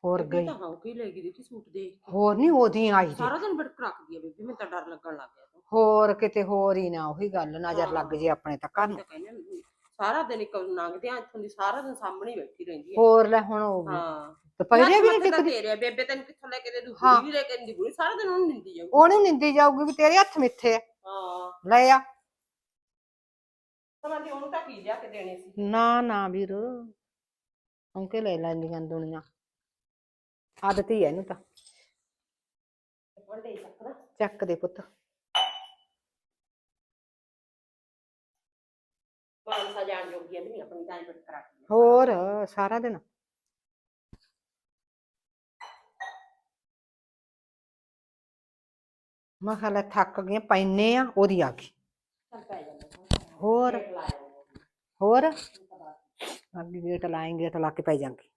ਹੋਰ ਬੇਬੇ ਗਈ। ਤਾਂ ਹਾਂ ਕੀ ਲੈ ਗਈ ਦੇਖੀ ਸੂਟ ਦੇ ਹੋਰ ਨਹੀਂ ਉਹਦੀ ਆਈ ਜੀ ਸਾਰਾ ਦਿਨ ਬੜਕ ਰੱਖਦੀ ਆ ਬੇਬੇ ਮੈਨੂੰ ਤਾਂ ਡਰ ਲੱਗਣ ਲੱਗ ਗਿਆ। ਤੂੰ ਹੋਰ ਕਿਤੇ ਹੋਰ ਹੀ ਨਾ ਉਹੀ ਗੱਲ ਨਜ਼ਰ ਲੱਗ ਜੇ ਆਪਣੇ ਤਾਂ ਘਰ ਨੂੰ। ਕਹਿੰਦੇ ਸਾਰਾ ਦਿਨ ਇੱਕ ਲੰਘਦੇ ਆ ਇੱਥੋਂ ਦੀ ਸਾਰਾ ਦਿਨ ਸਾਹਮਣੇ ਹੀ ਬੈਠੀ ਰਹਿੰਦੀ ਹੈ ਹੋਰ ਲੈ ਹੁਣ ਉਹ ਹਾਂ। ਦੁਪਹਿਰੇ ਵੀ ਨਹੀਂ ਹੱਥ ਤਾਂ ਟਿਕਦੀ ਤੇਰੇ ਆ, ਬੇਬੇ ਤੈਨੂੰ ਕਿੱਥੋਂ ਲੈ ਕੇ ਦੇ ਦੂ ਹਾਂ। ਬੁੜੀ ਵੀ ਲੈ ਕੇ ਨਹੀਂ ਬੁੜੀ ਸਾਰਾ ਦਿਨ ਉਹਨੂੰ ਨਿੰਦੀ ਜਾਊ ਉਹਨੂੰ ਨਿੰਦੀ ਜਾਊਗੀ ਵੀ ਤੇਰੇ ਹੱਥ ਮਿੱਥੇ ਆ। ਹਾਂ। ਲੈ ਆ। ਸਮਾਂ ਦੀ ਉਹਨੂੰ ਤਾਂ ਕੀ ਲਿਆ ਕੇ ਦੇਣੇ ਸੀ। ਨਾ ਨਾ ਵੀਰ। ਔਂਕੇ ਲੈ ਲੈਂਦੀਆਂ ਦੁਨੀਆ। ਆਦਤ ਹੀ ਹੈ ਇਹਨੂੰ ਤਾਂ। ਚੱਕ ਦੇ ਪੁੱਤ। ਮਾਨਸਾ ਜਾਣ ਜੋਗੀ ਨਹੀਂ ਆਪਣੀ ਤਾਂ ਬੜ ਕਰਾ ਕੇ ਹੋਰ ਸਾਰਾ ਦਿਨ। ਮੈਂ ਖਾਲਾ ਥੱਕ ਗਏ ਪੈਨੇ ਆ ਉਹਦੀ ਆ ਗਈ ਚੱਲ ਪੈ ਜਾਂਦਾ ਹੋਰ? ਲਾਇਆ ਹੋਰ? ਅੱਗੇ ਗੇਟ ਲਾਏਂਗੇ ਗੇਟ ਲਾ ਕੇ ਪੈ ਜਾਾਂਗੇ।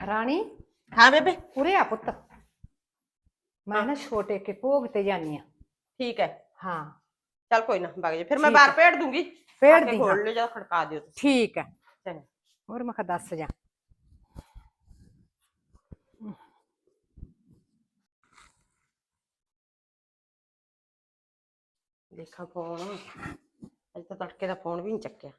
ਰਾਣੀ? ਹਾਂ ਬੇਬੇ। ਉਰੇ ਆ ਪੁੱਤ। ਮੈਂ ਨਾ ਛੋਟੇ ਕੇ ਭੋਗ ਤੇ ਜਾਨੀ ਆ। ਠੀਕ ਹੈ ਹਾਂ ਚੱਲ ਕੋਈ ਨਾ ਵਗ ਜਾ ਫਿਰ ਮੈਂ ਠੀਕ ਬਾਹਰ ਹੈ। ਭੇੜ ਦੂੰਗੀ ਭੇੜ ਆ ਕੇ ਦੀ, ਖੋਲ ਹਾਂ। ਲਿਓ ਜਾਂ ਖੜਕਾ ਦਿਓ ਤੁਸੀਂ ਠੀਕ ਹੈ ਚੰਗਾ ਹੋਰ ਮੈਂ ਕਿਹਾ ਦੱਸ ਜਾ ਦੇਖਾਂ ਫੋਨ ਅਜੇ ਤਾਂ ਤੜਕੇ ਦਾ ਫੋਨ ਵੀ ਨਹੀਂ ਚੱਕਿਆ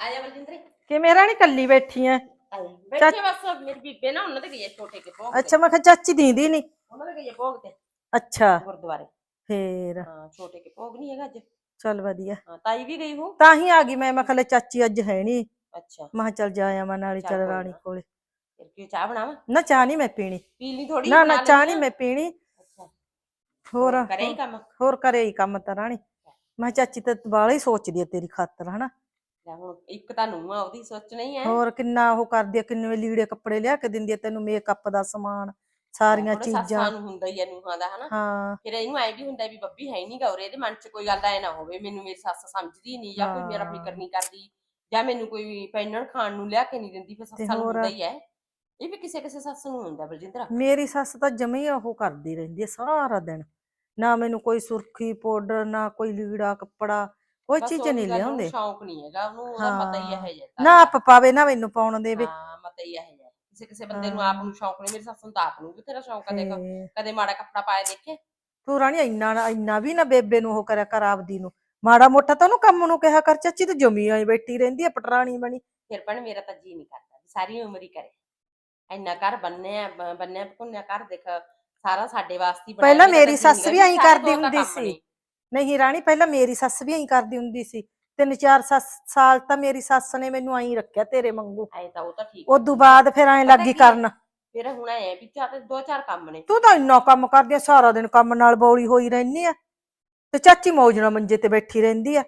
ਆ ਜਾ ਬਲਜਿੰਦਰੇ। ਕਿਵੇਂ ਰਾਣੀ ਕੱਲੀ ਬੈਠੀ ਐ ਆ ਜਾ। ਬੈਠੇ ਬਸ ਮੇਰੀ ਬੀਬੇ ਨਾ ਉਹਨਾਂ ਦੇ ਗਈ ਹੈ ਛੋਟੇ ਕੇ ਭੋਗ ਤੇ। ਅੱਛਾ ਮੈਂ ਕਿਹਾ ਚਾਚੀ ਦੀਂਦੀ ਨਹੀਂ ਉਹਨਾਂ ਦੇ ਗਈ ਹੈ ਭੋਗ ਤੇ। ਅੱਛਾ। ਗੁਰਦੁਆਰੇ। ਫੇਰ। ਹਾਂ ਛੋਟੇ ਕੇ ਭੋਗ ਨਹੀਂ ਹੈਗਾ ਅੱਜ। ਚੱਲ ਵਧੀਆ। ਹਾਂ ਤਾਈ ਵੀ ਗਈ ਹੋ ਤਾਂ ਹੀ ਆ ਗਈ ਮੈਂ ਮੈਂ ਕਿਹਾ ਲੈ ਚਾਚੀ ਅੱਜ ਹੈ ਨਹੀਂ ਅੱਛਾ। ਮੈਂ ਕਿਹਾ ਚੱਲ ਜਾ ਆਵਾਂ ਨਾਲੇ ਚੱਲ ਚੱਲ ਕੋਈ ਰਾਣੀ ਨਾ। ਕੋਲੇ। ਫਿਰ ਕੀ ਚਾਹ ਬਣਾਵਾਂ? ਨਾ ਚਾਹ ਨਹੀਂ ਮੈਂ ਪੀਣੀ। ਪੀ ਲਈ ਥੋੜੀ ਨਾ ਨਾ ਚਾਹ ਨਹੀਂ ਮੈਂ ਪੀਣੀ। ਅੱਛਾ। ਹੋਰ ਕਰੇ ਹੀ ਕੰਮ? ਹੋਰ ਕਰੇ ਹੀ ਕੰਮ ਤਾਂ ਰਾਣੀ। ਮੈਂ ਕਿਹਾ ਚਾਚੀ ਤਾਂ ਬਾਲਾ ਹੀ ਸੋਚਦੀ ਆ ਤੇਰੀ ਖਾਤਰ ਹਨਾ? ਲੈ ਹੁਣ ਇੱਕ ਤਾਂ ਨੂੰ ਆ ਉਹਦੀ ਸੋਚ ਨਹੀਂ ਹੈ ਹੋਰ ਕਿੰਨਾ ਉਹ ਕਰਦੀ ਆ ਕਿੰਨੇ ਲੀੜੇ ਕੱਪੜੇ ਲਿਆ ਕੇ ਦਿੰਦੀ ਆ ਤੈਨੂੰ ਮੇਕਅਪ ਦਾ ਸਮਾਨ ਸਾਰੀਆਂ ਚੀਜ਼ਾਂ। ਸੱਸਾਂ ਨੂੰ ਹੁੰਦਾ ਹੀ ਹੈ ਨੂੰਹਾਂ ਦਾ ਹਨਾ। ਹਾਂ। ਫਿਰ ਇਹਨੂੰ ਐ ਵੀ ਹੁੰਦਾ ਵੀ ਬੱਬੀ ਹੈ ਨਹੀਂ ਗੌਰੇ ਇਹਦੇ ਮਨ 'ਚ ਕੋਈ ਗੱਲ ਐ ਨਾ ਹੋਵੇ ਮੈਨੂੰ ਮੇਰੀ ਸੱਸ ਸਮਝਦੀ ਨਹੀਂ ਜਾਂ ਕੋਈ ਮੇਰਾ ਹਾਂ। ਫਿਕਰ ਨਹੀਂ ਕਰਦੀ ਜਾਂ ਮੈਨੂੰ ਕੋਈ ਪੈਨਣ ਖਾਣ ਨੂੰ ਲਿਆ ਕੇ ਨਹੀਂ ਦਿੰਦੀ ਫਿਰ ਸੱਸਾਂ ਨੂੰ? ਹੁੰਦਾ ਹੀ ਹੈ ਇਹ ਵੀ ਕਿਸੇ ਕਿਸੇ ਸੱਸ ਨੂੰ ਹੁੰਦਾ ਬਲਜਿੰਦਰ। ਮੇਰੀ ਸੱਸ ਤਾਂ ਜਮੇ ਹੀ ਉਹ ਕਰਦੀ ਰਹਿੰਦੀ ਆ ਸਾਰਾ ਦਿਨ। ਨਾ ਮੈਨੂੰ ਕੋਈ ਸੁਰਖੀ ਪਾਊਡਰ ਨਾ ਕੋਈ ਲੀੜਾ ਕੱਪੜਾ ਕੋਈ ਬਸ ਚੀਜ਼ ਨਹੀਂ ਗੱਲ, ਲਿਆਉਂਦੇ। ਸ਼ੌਂਕ ਨਹੀਂ ਹੈਗਾ ਉਹਨੂੰ ਉਹਦਾ ਪਤਾ ਹੀ। ਇਹ ਜੇ ਨਾ ਆਪ ਪਾਵੇ ਨਾ ਮੈਨੂੰ ਪਾਉਣ ਦੇਵੇ ਹਾਂ ਪਤਾ ਹੀ ਇਹ ਜੇ ਕਿਸੇ ਕਿਸੇ ਬੰਦੇ ਨੂੰ ਆਪ ਨੂੰ ਸ਼ੌਂਕ ਨਹੀਂ ਮੇਰੀ ਸੱਸ ਨੂੰ ਤਾਂ ਆਪ ਨੂੰ ਵੀ ਤੇਰਾ ਸ਼ੌਂਕ ਆ ਦੇਖ। ਤੇ ਕਦੇ ਮਾੜਾ ਕੱਪੜਾ ਪਾਇਆ ਦੇਖੇ? ਤੂੰ ਰਾਣੀ ਇੰਨਾ ਨਾ- ਇੰਨਾ ਵੀ ਨਾ ਬੇਬੇ ਨੂੰ ਉਹ ਕਰਿਆ ਕਰ ਆਪਦੀ ਨੂੰ। ਮਾੜਾ ਮੋਟਾ ਤਾਂ ਉਹਨੂੰ ਕੰਮ ਨੂੰ ਕਿਹਾ ਕਰ ਚਾਚੀ ਤੂੰ ਜਮੀ ਆਈ ਬੈਠੀ ਰਹਿੰਦੀ ਆ ਪਟਰਾਣੀ ਬਣੀ। ਫਿਰ ਭੈਣ ਮੇਰਾ ਤਾਂ ਜੀ ਨਹੀਂ ਕਰਦਾ ਵੀ ਸਾਰੀ ਉਮਰ ਹੀ ਕਰੇ। ਇੰਨਾ ਘਰ ਬੰਨਿਆ ਬ- ਬੰਨਿਆ ਭੁੰਨਿਆ ਘਰ ਦੇਖ। ਸਾਰਾ ਸਾਡੇ ਵਾਸਤੇ ਹੀ ਬਣਾਇਆ, ਪਹਿਲਾਂ ਮੇਰਾ ਤਾਂ ਸੱਸ ਨੀ ਵੀ ਕਰਦਾ, ਐਂ ਸਾਡੇ ਕਰਦੀ ਦੋ ਤਾਂ ਹੁੰਦੀ ਕੰਮ ਸੀ। ਨੇ। ਨਹੀਂ ਰਾਣੀ ਪਹਿਲਾਂ ਮੇਰੀ ਸੱਸ ਵੀ ਐਂ ਕਰਦੀ ਹੁੰਦੀ ਸੀ। ਤਿੰਨ ਚਾਰ ਸੱਸ ਸਾਲ ਤਾਂ ਮੇਰੀ ਸੱਸ ਨੇ ਮੈਨੂੰ ਐਂ ਰੱਖਿਆ ਤੇਰੇ ਵਾਂਗੂ। ਐਂ ਤਾਂ ਉਹ ਤਾਂ ਠੀਕ ਉਦੋਂ ਬਾਅਦ ਫਿਰ ਐਂ ਲੱਗੀ ਕੀ ਹੈ? ਕਰਨ। ਫਿਰ ਹੁਣ ਐ ਵੀ ਚਾਰ ਦੋ ਚਾਰ ਕੰਮ ਨੇ। ਤੂੰ ਤਾਂ ਇੰਨਾ ਕੰਮ ਕਰਦੀ ਆ ਸਾਰਾ ਦਿਨ ਕੰਮ ਨਾਲ ਬੌਲੀ ਹੋਈ ਰਹਿੰਦੀ ਆ। ਤੇ ਚਾਚੀ ਮੌਜ ਨਾਲ ਮੰਜੇ ਤੇ ਬੈਠੀ ਰਹਿੰਦੀ ਆ।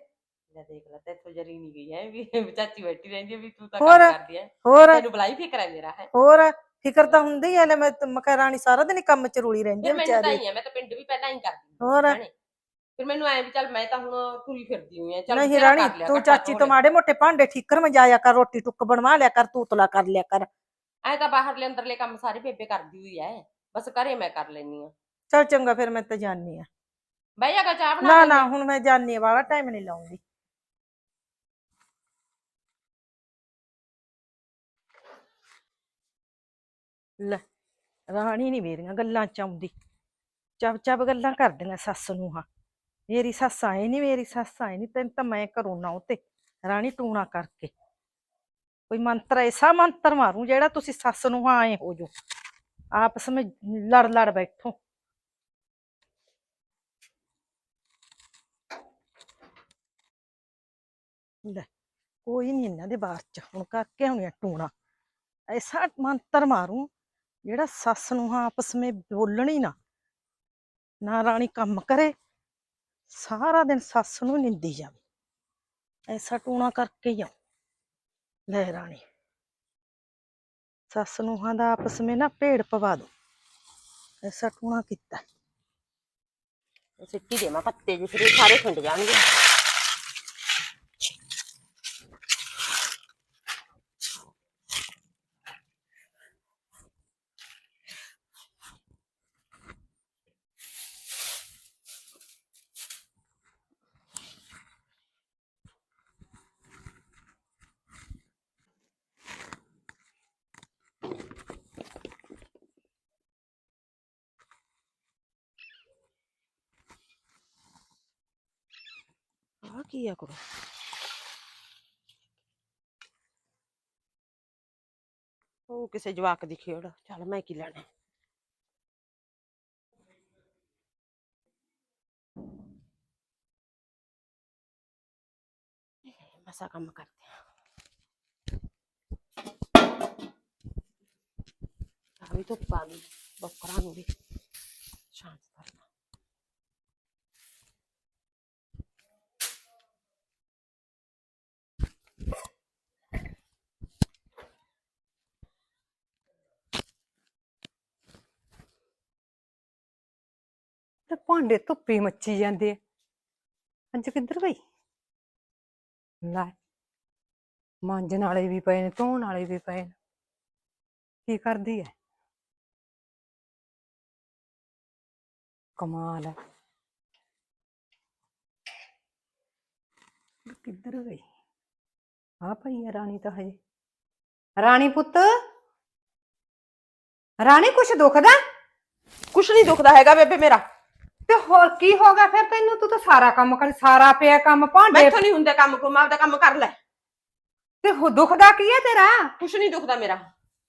ਲੈ ਦੇਖ ਲੈ ਤੇ ਜਰੀ ਨਹੀਂ ਗਈ ਹੈ ਵੀ ਵੀ ਚਾਚੀ ਬੈਠੀ ਰਹਿੰਦੀ ਹੈ ਵੀ ਤੂੰ ਤਾਂ ਹੋਰ? ਕੰਮ ਕਰਦੀ ਹੈ ਹੋਰ। ਤੈਨੂੰ ਬੁਲਾਈ ਫਿਕਰ ਹੈ ਮੇਰਾ ਹੈ। ਹੋਰ ਫਿਕਰ ਤਾਂ ਹੁੰਦੀ ਆ ਲੈ ਮੈਂ ਤੇ ਮੈਂ ਕਿਹਾ ਰਾਣੀ ਸਾਰਾ ਦਿਨ ਹੀ ਕੰਮ ਚ ਰੁਲੀ ਰਹਿੰਦੀ ਆ ਫਿਰ ਮੈਨੂੰ ਤਾਂ ਵਿਚਾਰੀ। ਹੀ ਮੈਂ ਤਾਂ ਪਿੰਡ ਵੀ ਪਹਿਲਾਂ ਹੀ ਕਰਦੀ ਹੁੰਦੀ ਸੀ ਹੋਰ? ਭੈਣੇ। ਫਿਰ ਮੈਨੂੰ ਐ ਵੀ ਚੱਲ ਮੈਂ ਤਾਂ ਹੁਣ ਤੁਰੀ ਫਿਰਦੀ ਹੋਈ ਆ ਚੱਲ ਨਹੀਂ ਰਾਣੀ ਤੂੰ ਚਾਚੀ ਤੋਂ। ਮਾੜੇ ਮੋਟੇ ਭਾਂਡੇ ਠੀਕਰ ਮਜਾਇਆ ਕਰ ਰੋਟੀ ਟੁੱਕ ਬਣਵਾ ਲਿਆ ਕਰ ਤੂਤਲਾ ਕਰ ਲਿਆ ਕਰ। ਐ ਤਾਂ ਬਾਹਰਲੇ ਅੰਦਰਲੇ ਕੰਮ ਸਾਰੇ ਬੇਬੇ ਕਰਦੀ ਹੋਈ ਐ ਬਸ ਘਰੇ ਮੈਂ ਕਰ ਲੈਣੀ ਆ। ਚਲ ਚੰਗਾ ਫਿਰ ਮੈਂ ਤਾਂ ਜਾਣੀ ਆ। ਬਹਿ ਜਾਗਾ ਚਾਹ ਬਣਾ ਨਾ ਨਾ। ਹੁਣ ਮੈਂ ਜਾਣੀ ਆ ਵਾਲਾ ਟਾਈਮ ਨਹੀਂ ਲਾਉਂਦੀ। ਲੈ ਰਾਣੀ ਨਹੀਂ ਮੇਰੀਆਂ ਗੱਲਾਂ ਚ ਆਉਂਦੀ। ਚੱਬ ਚੱਬ ਗੱਲਾਂ ਕਰਦੀਆਂ ਸੱਸ ਨੂੰ ਹਾਂ ਮੇਰੀ ਸੱਸ ਆਏ ਨਹੀਂ ਮੇਰੀ ਸੱਸ ਆਏ ਨਹੀਂ ਤੈਨੂੰ ਤਾਂ ਮੈਂ ਕਰੋਨਾ ਨਾ ਉਤੇ ਰਾਣੀ ਟੂਣਾ ਕਰਕੇ। ਕੋਈ ਮੰਤਰ, ਐਸਾ ਮੰਤਰ ਮਾਰੂ ਜਿਹੜਾ ਤੁਸੀਂ ਸੱਸ ਨੂੰ ਆਏ ਹੋ ਜੋ ਆਪਸ ਵਿੱਚ ਲੜ ਲੜ ਬੈਠੋ। ਲੈ, ਕੋਈ ਨਹੀਂ ਇਹਨਾਂ ਦੇ ਬਾਹਰ ਚ, ਹੁਣ ਕਰਕੇ ਆਉਣੀਆਂ ਟੂਣਾ। ਐਸਾ ਮੰਤਰ ਮਾਰੂ ਜਿਹੜਾ ਸੱਸ ਨੂੰ ਆਪਸ ਵਿੱਚ ਬੋਲਣ ਹੀ ਨਾ। ਨਾ ਰਾਣੀ ਕੰਮ ਕਰੇ ਸਾਰਾ ਦਿਨ ਸੱਸ ਨੂੰ ਨਿੰਦੀ ਜਾਵੇ। ਐਸਾ ਟੂਣਾ ਕਰਕੇ ਹੀ ਆਊਂ। ਲੈ ਰਾਣੀ, ਸੱਸ ਨੂੰਹਾਂ ਦਾ ਆਪਸ ਵਿੱਚ ਨਾ ਭੇੜ ਪਵਾ ਦੋ। ਐਸਾ ਟੂਣਾ ਕੀਤਾ। ਸਿੱਟੀ ਦੇ ਪੱਤੇ ਜਿਹੇ, ਫਿਰ ਸਾਰੇ ਖੁੰਡ ਜਾਣਗੇ। ਆ ਕੀ ਆ ਕਰੋ ਉਹ ਕਿਸੇ ਜਵਾਕ ਦੀ ਖੇਡ ਚੱਲ ਮੈਂ ਕੀ ਲੈਣਾ ਮਸਾ ਕੰਮ ਕਰਦੇ ਆ ਆ ਵੀ ਧੁੱਪ ਆ ਗਈ ਬੱਕਰਾਂ ਨੂੰ ਵੀ ਸ਼ਾਂਤ ਕਰਨਾ ਤੇ ਭਾਂਡੇ ਧੁੱਪੇ ਮੱਚੀ ਜਾਂਦੇ ਆ। ਅੱਜ ਕਿੱਧਰ ਗਈ? ਲੈ ਮਾਂਜਣ ਵਾਲੇ ਵੀ ਪਏ ਨੇ, ਧੋਣ ਵਾਲੇ ਵੀ ਪਏ ਨੇ। ਕੀ ਕਰਦੀ ਐ? ਕਮਾਲ ਹੈ ਕਿੱਧਰ ਗਈ? ਆ ਪਈ ਆ ਰਾਣੀ ਤਾਂ ਹਜੇ। ਰਾਣੀ ਪੁੱਤ! ਰਾਣੀ ਕੁਛ ਦੁਖਦਾ? ਕੁਛ ਨਹੀਂ ਦੁਖਦਾ ਹੈਗਾ ਬੇਬੇ ਮੇਰਾ। ਤੇ ਹੋਰ ਕੀ ਹੋ ਗਿਆ ਫਿਰ ਤੈਨੂੰ? ਤੂੰ ਤਾਂ ਸਾਰਾ ਕੰਮ ਕਰ ਸਾਰਾ ਪਿਆ ਕੰਮ ਭਾਂਡੇ ਮੈਥੋਂ ਨਹੀਂ ਹੁੰਦੇ ਕੰਮ ਕੋ ਆਪਦਾ ਕੰਮ ਕਰ ਲੈ। ਤੇ ਹੋ ਦੁਖਦਾ ਕੀ ਹੈ ਤੇਰਾ? ਕੁਛ ਨਹੀਂ ਦੁਖਦਾ ਮੇਰਾ।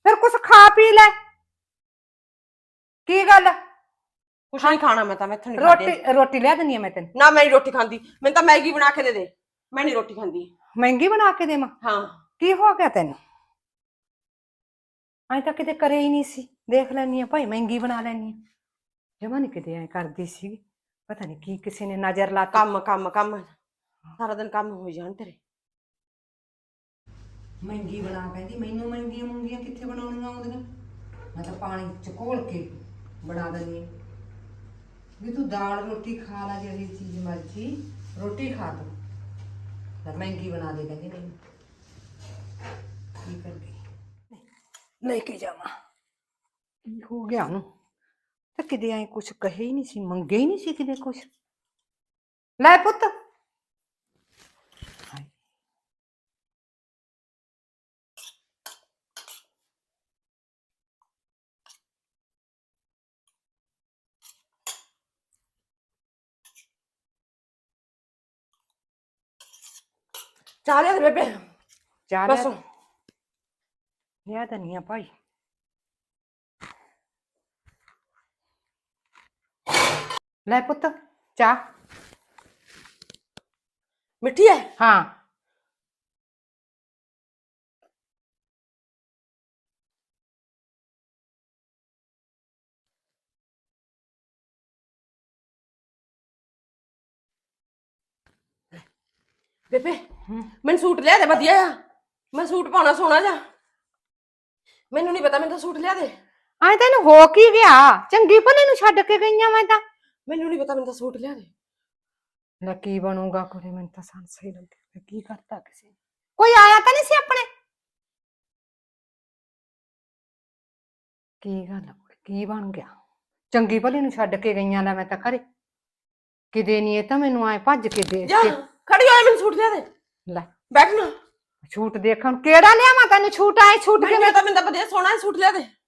ਫਿਰ ਕੁਛ ਖਾ ਪੀ ਲੈ। ਕੀ ਗੱਲ? ਕੁਛ ਨਹੀਂ ਖਾਣਾ ਮੈਂ ਤਾਂ ਮੈਥੋਂ ਨਹੀਂ ਖਾਂਦੇ। ਰੋਟੀ ਰੋਟੀ ਲਿਆ ਦਿੰਨੀ ਆ ਮੈਂ ਤੈਨੂੰ? ਨਾ ਮੈਂ ਨਹੀਂ ਰੋਟੀ ਖਾਂਦੀ ਮੈਨੂੰ ਤਾਂ ਮੈਗੀ ਬਣਾ ਕੇ ਦੇ ਦੇ। ਮੈਂ ਨਹੀਂ ਰੋਟੀ ਖਾਂਦੀ। ਮਹਿੰਗੀ ਬਣਾ ਕੇ ਦੇਵਾਂ? ਹਾਂ। ਕੀ ਹੋ ਗਿਆ ਤੈਨੂੰ? ਐਂ ਤਾਂ ਕਿਤੇ ਕਰੇ ਹੀ ਨਹੀਂ ਸੀ। ਦੇਖ ਲੈਣੀ ਆ ਭਾਈ ਮਹਿੰਗੀ ਬਣਾ ਲੈਣੀ ਆ। ਜਮਾ ਨਹੀਂ ਕਿਤੇ ਐ ਕਰਦੀ ਸੀ ਪਤਾ ਨਹੀਂ ਕੀ ਕਿਸੇ ਨੇ ਨਜ਼ਰ ਲਾਤੀ। ਕੰਮ ਕੰਮ ਕੰਮ। ਸਾਰਾ ਦਿਨ ਕੰਮ ਹੋ ਜਾਣ ਤੇਰੇ। ਮਹਿੰਗੀ ਬਣਾ ਕਹਿੰਦੀ ਮੈਨੂੰ ਮਹਿੰਗੀਆਂ ਮੁੰਗੀਆਂ ਕਿੱਥੇ ਬਣਾਉਣੀਆਂ ਆਉਂਦੀਆਂ? ਮੈਂ ਤਾਂ ਪਾਣੀ ਚ ਘੋਲ ਕੇ ਬਣਾ ਦਿੰਦੀ ਹਾਂ। ਵੀ ਤੂੰ ਦਾਲ ਰੋਟੀ ਖਾ ਲੈ ਜਿਹੜੀ ਚੀਜ਼ ਮਰਜ਼ੀ ਰੋਟੀ ਖਾ ਤੂੰ। ਤਾਂ ਮਹਿੰਗੀ ਬਣਾ ਦੇ ਕਹਿੰਦੀ ਮੈਨੂੰ ਕੀ ਕਰ ਗਈ ਲੈ ਕੇ ਜਾਵਾਂ। ਕੀ ਹੋ ਗਿਆ ਉਹਨੂੰ? ਤੇ ਕਿਤੇ ਐ ਕੁਝ ਕਹੇ ਹੀ ਨਹੀਂ ਸੀ ਮੰਗੇ ਹੀ ਨਹੀਂ ਸੀ ਕਿਤੇ ਕੁਝ ਲੈ ਪੁੱਤ ਚਾਹ ਲਿਆ ਦੇ ਬੇਬੇ ਚਾਹ ਬਸ ਲਿਆ ਧਨੀਆ ਭਾਈ ਲੈ ਪੁੱਤ ਚਾਹ। ਮਿੱਠੀ ਹੈ ਹਾਂ। ਬੇਬੇ ਮੈਨੂੰ ਸੂਟ ਲਿਆ ਦੇ ਵਧੀਆ ਆ। ਮੈਂ ਸੂਟ ਪਾਉਣਾ ਸੋਹਣਾ ਜਾ ਮੈਨੂੰ ਨਹੀਂ ਪਤਾ ਮੈਨੂੰ ਤਾਂ ਸੂਟ ਲਿਆ ਦੇ। ਆਏ ਤੈਨੂੰ ਹੋ ਕੀ ਗਿਆ? ਚੰਗੀ ਭਲੀ ਨੂੰ ਛੱਡ ਕੇ ਗਈਆਂ ਮੈਂ ਤਾਂ। ਮੈਨੂੰ ਨਹੀਂ ਪਤਾ ਮੈਨੂੰ ਤਾਂ ਸੂਟ ਲਿਆ ਦੇ। ਲੈ ਕੀ ਬਣੂਗਾ ਕੁੜੇ ਮੈਨੂੰ ਤਾਂ ਸੰਸ ਹੀ ਲੱਗਿਆ ਕੀ ਕਰਤਾ ਕਿਸੇ ਨੇ? ਕੋਈ ਆਇਆ ਤਾਂ ਨਹੀਂ ਸੀ ਆਪਣੇ? ਕੀ ਗੱਲ ਆ ਕੁੜੇ, ਕੀ ਬਣ ਗਿਆ? ਚੰਗੀ ਭਲੀ ਨੂੰ ਛੱਡ ਕੇ ਗਈਆਂ ਲੈ ਮੈਂ ਤਾਂ ਘਰੇ। ਕਿਤੇ ਨਹੀਂ ਇਹ ਤਾਂ ਮੈਨੂੰ ਆਏ ਭੱਜ ਕੇ ਦੇ ਜਾ ਕੇ ਖੜੀ ਹੋਇਆ ਮੈਨੂੰ ਸੂਟ ਲਿਆ ਦੇ। ਲੈ। ਬੈਠ ਨਾ। ਛੂਟ ਦੇਖਣ। ਕਿਹੜਾ ਲਿਆਵਾਂ ਤੈਨੂੰ? ਛੂਟ ਆਏ ਛੂਟ ਮੈਨੂੰ ਕਿਵੇਂ? ਤਾਂ ਮੈਨੂੰ ਤਾਂ ਵਧੀਆ ਸੋਹਣਾ ਸੂਟ ਲਿਆ ਦੇ।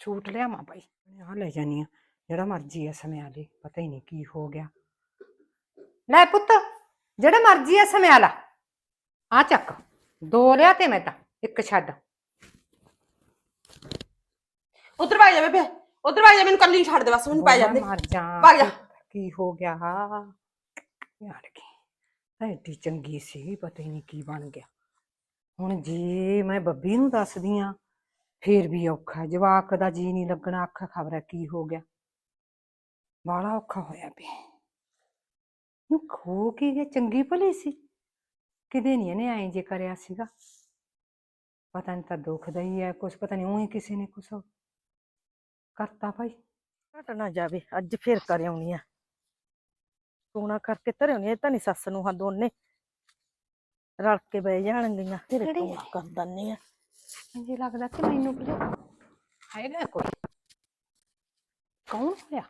ਛੂਟ ਲਿਆਵਾਂ ਭਾਈ ਆ ਲੈ ਜਾਨੀ ਆ ਜਿਹੜਾ ਮਰਜ਼ੀ ਐ ਸਮਿਆ ਲਈ ਪਤਾ ਹੀ ਨਹੀਂ ਕੀ ਹੋ ਗਿਆ। ਲੈ ਪੁੱਤ ਜਿਹੜਾ ਮਰਜ਼ੀ ਐ ਸਮਿਆ ਲਾ। ਆ ਚੱਕ ਦੋ ਲਿਆ ਤੇ ਮੈਂ ਤਾਂ ਇੱਕ ਛੱਡ। ਉਧਰ ਭਾਈ ਜਾ ਬੇਬੇ ਉਧਰ ਭਾਈ ਜਾ ਮੈਨੂੰ ਕੱਲੀ ਨੂੰ ਛੱਡ ਦੇ ਬਸ ਮੈਨੂੰ ਪੈ ਜਾਂਦੇ ਮਰ ਜਾ ਭੱਗ ਜਾ। ਕੀ ਹੋ ਗਿਆ? ਯਾਰ ਕੀ ਐਡੀ ਚੰਗੀ ਸੀ ਪਤਾ ਹੀ ਨਹੀਂ ਕੀ ਬਣ ਗਿਆ। ਹੁਣ ਜੇ ਮੈਂ ਬੱਬੀ ਨੂੰ ਦੱਸਦੀ ਆ ਫੇਰ ਵੀ ਔਖਾ ਜਵਾਕ ਦਾ ਜੀ ਨਹੀਂ ਲੱਗਣਾ ਅੱਖ ਖਬਰ ਕੀ ਹੋ ਗਿਆ? ਬਾਲਾ ਔਖਾ ਹੋਇਆ ਪਿਆ। ਨੂੰ ਖੋ ਕੀ ਗਿਆ ਚੰਗੀ ਭਲੀ ਸੀ। ਕਿਤੇ ਨਹੀਂ ਇਹਨੇ ਐਂ ਜੇ ਕਰਿਆ ਸੀਗਾ। ਪਤਾ ਨਹੀਂ ਤਾਂ ਦੁੱਖ ਦਾ ਹੀ ਹੈ ਕੁਛ ਪਤਾ ਨਹੀਂ ਉਹੀ ਕਿਸੇ ਨੇ ਕੁਛ ਕਰਤਾ ਭਾਈ। ਘਟ ਨਾ ਜਾਵੇ ਅੱਜ ਫੇਰ ਕਰ ਆਉਣੀ ਆ। ਟੂਣਾ ਕਰਕੇ ਧਰੇ ਆਉਣੀ ਆ, ਇਹ ਤਾਂ ਨਹੀਂ ਸੱਸ ਨੂੰ ਹਾਂ ਦੋਨੇ ਰਲ ਕੇ ਬਹਿ ਜਾਣਗੀਆਂ। ਫਿਰ ਟੂਣਾ ਕਰ ਦੰਨੀ ਆ? ਇੰਜ ਲੱਗਦਾ ਕਿ ਮੈਨੂੰ ਕੁਝ ਹੈਗਾ ਕੋਈ ਕੌਣ ਹੋਇਆ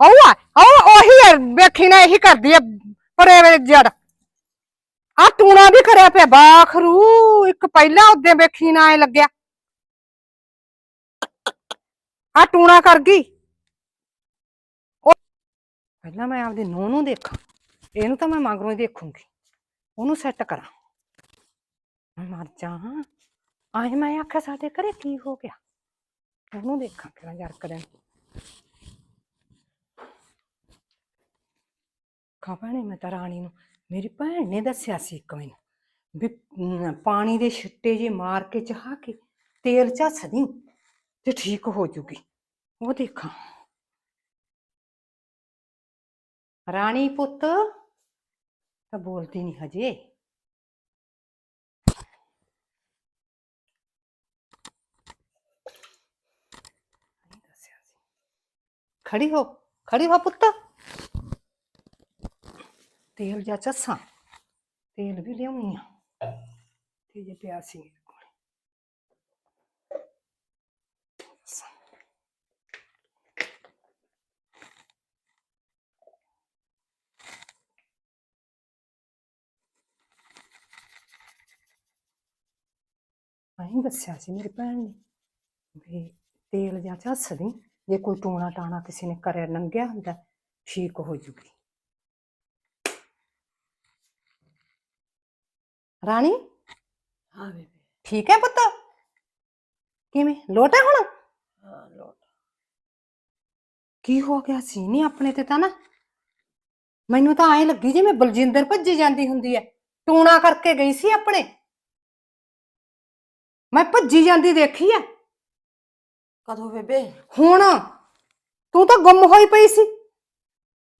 ਉਹ ਉਹ ਉਹੀ ਹੈ ਵੇਖੀ ਨਾ ਇਹੀ ਕਰਦੀ ਹੈ ਪਰੇ ਵੇ ਜੜ ਆ ਟੂਣਾ ਵੀ ਕਰਿਆ ਪਿਆ ਬਾਖਰੂ ਇੱਕ ਪਹਿਲਾਂ ਉਹਦੇ ਵੇਖੀ ਨਾ ਐ ਲੱਗਿਆ ਆ ਟੂਣਾ ਕਰ ਗਈ ਪਹਿਲਾਂ ਮੈਂ ਆਪਦੀ ਨੂੰਹ ਨੂੰ ਦੇਖਾਂ, ਇਹਨੂੰ ਤਾਂ ਮੈਂ ਮਗਰੋਂ ਹੀ ਦੇਖੂੰਗੀ, ਉਹਨੂੰ ਸੈੱਟ ਕਰਾਂ। ਮੈਂ ਮਰ ਜਾ ਆਏ ਮੈਂ ਆਖਿਆ ਸਾਡੇ ਘਰੇ ਕੀ ਹੋ ਗਿਆ? ਉਹਨੂੰ ਦੇਖਾਂ ਕਿਹੜਾ ਯਾਰ ਕਰਾਂ ਖਬਰ ਮੈਂ ਤਾਂ ਰਾਣੀ ਨੂੰ, ਮੇਰੀ ਭੈਣ ਨੇ ਦੱਸਿਆ ਸੀ ਇੱਕ ਮੈਨੂੰ ਵੀ ਪਾਣੀ ਦੇ ਛਿੱਟੇ ਜੇ ਮਾਰ ਕੇ ਚਾਹ ਕੇ ਤੇਲ ਝੱਸਦੀ ਤੇ ਠੀਕ ਹੋ ਜੂਗੀ, ਉਹ ਦੇਖਾਂ। ਰਾਣੀ ਪੁੱਤ, ਤਾਂ ਬੋਲਦੀ ਨਹੀਂ ਹਜੇ ਖੜੀ ਹੋ ਖੜੀ ਹੋ ਪੁੱਤ। ਤੇਲ ਜਾਂ ਚੱਸਾਂ? ਤੇਲ ਵੀ ਲਿਆਉਣੀ ਆ। ਤੇ ਜੇ ਪਿਆ ਆਹੀਂ ਦੱਸਿਆ ਸੀ ਮੇਰੀ ਭੈਣ ਨੇ ਵੀ ਤੇਲ ਜਾਂ ਝੱਸ ਦੀ ਜੇ ਕੋਈ ਟੂਣਾ ਟਾਣਾ ਕਿਸੇ ਨੇ ਕਰਿਆ ਨੰਗਿਆ ਹੁੰਦਾ ਠੀਕ ਹੋ ਜੂਗੀ। ਰਾਣੀ? ਹਾਂ ਬੇਬੇ। ਠੀਕ ਹੈ ਪੁੱਤ? ਕਿਵੇਂ ਲੋਟ ਹੁਣ? ਹਾਂ ਲੋਟ। ਕੀ ਹੋ ਗਿਆ ਸੀ? ਨਹੀਂ ਆਪਣੇ ਤੇ ਤਾਂ ਨਾ। ਮੈਨੂੰ ਤਾਂ ਐਂ ਲੱਗੀ ਜਿਵੇਂ ਬਲਜਿੰਦਰ ਭੱਜੀ ਜਾਂਦੀ ਹੁੰਦੀ ਹੈ। ਟੂਣਾ ਕਰਕੇ ਗਈ ਸੀ ਆਪਣੇ। ਮੈਂ ਭੱਜੀ ਜਾਂਦੀ ਦੇਖੀ ਹੈ ਕਦੋਂ ਬੇਬੇ? ਹੁਣ। ਤੂੰ ਤਾਂ ਗੁੰਮ ਹੋਈ ਪਈ ਸੀ।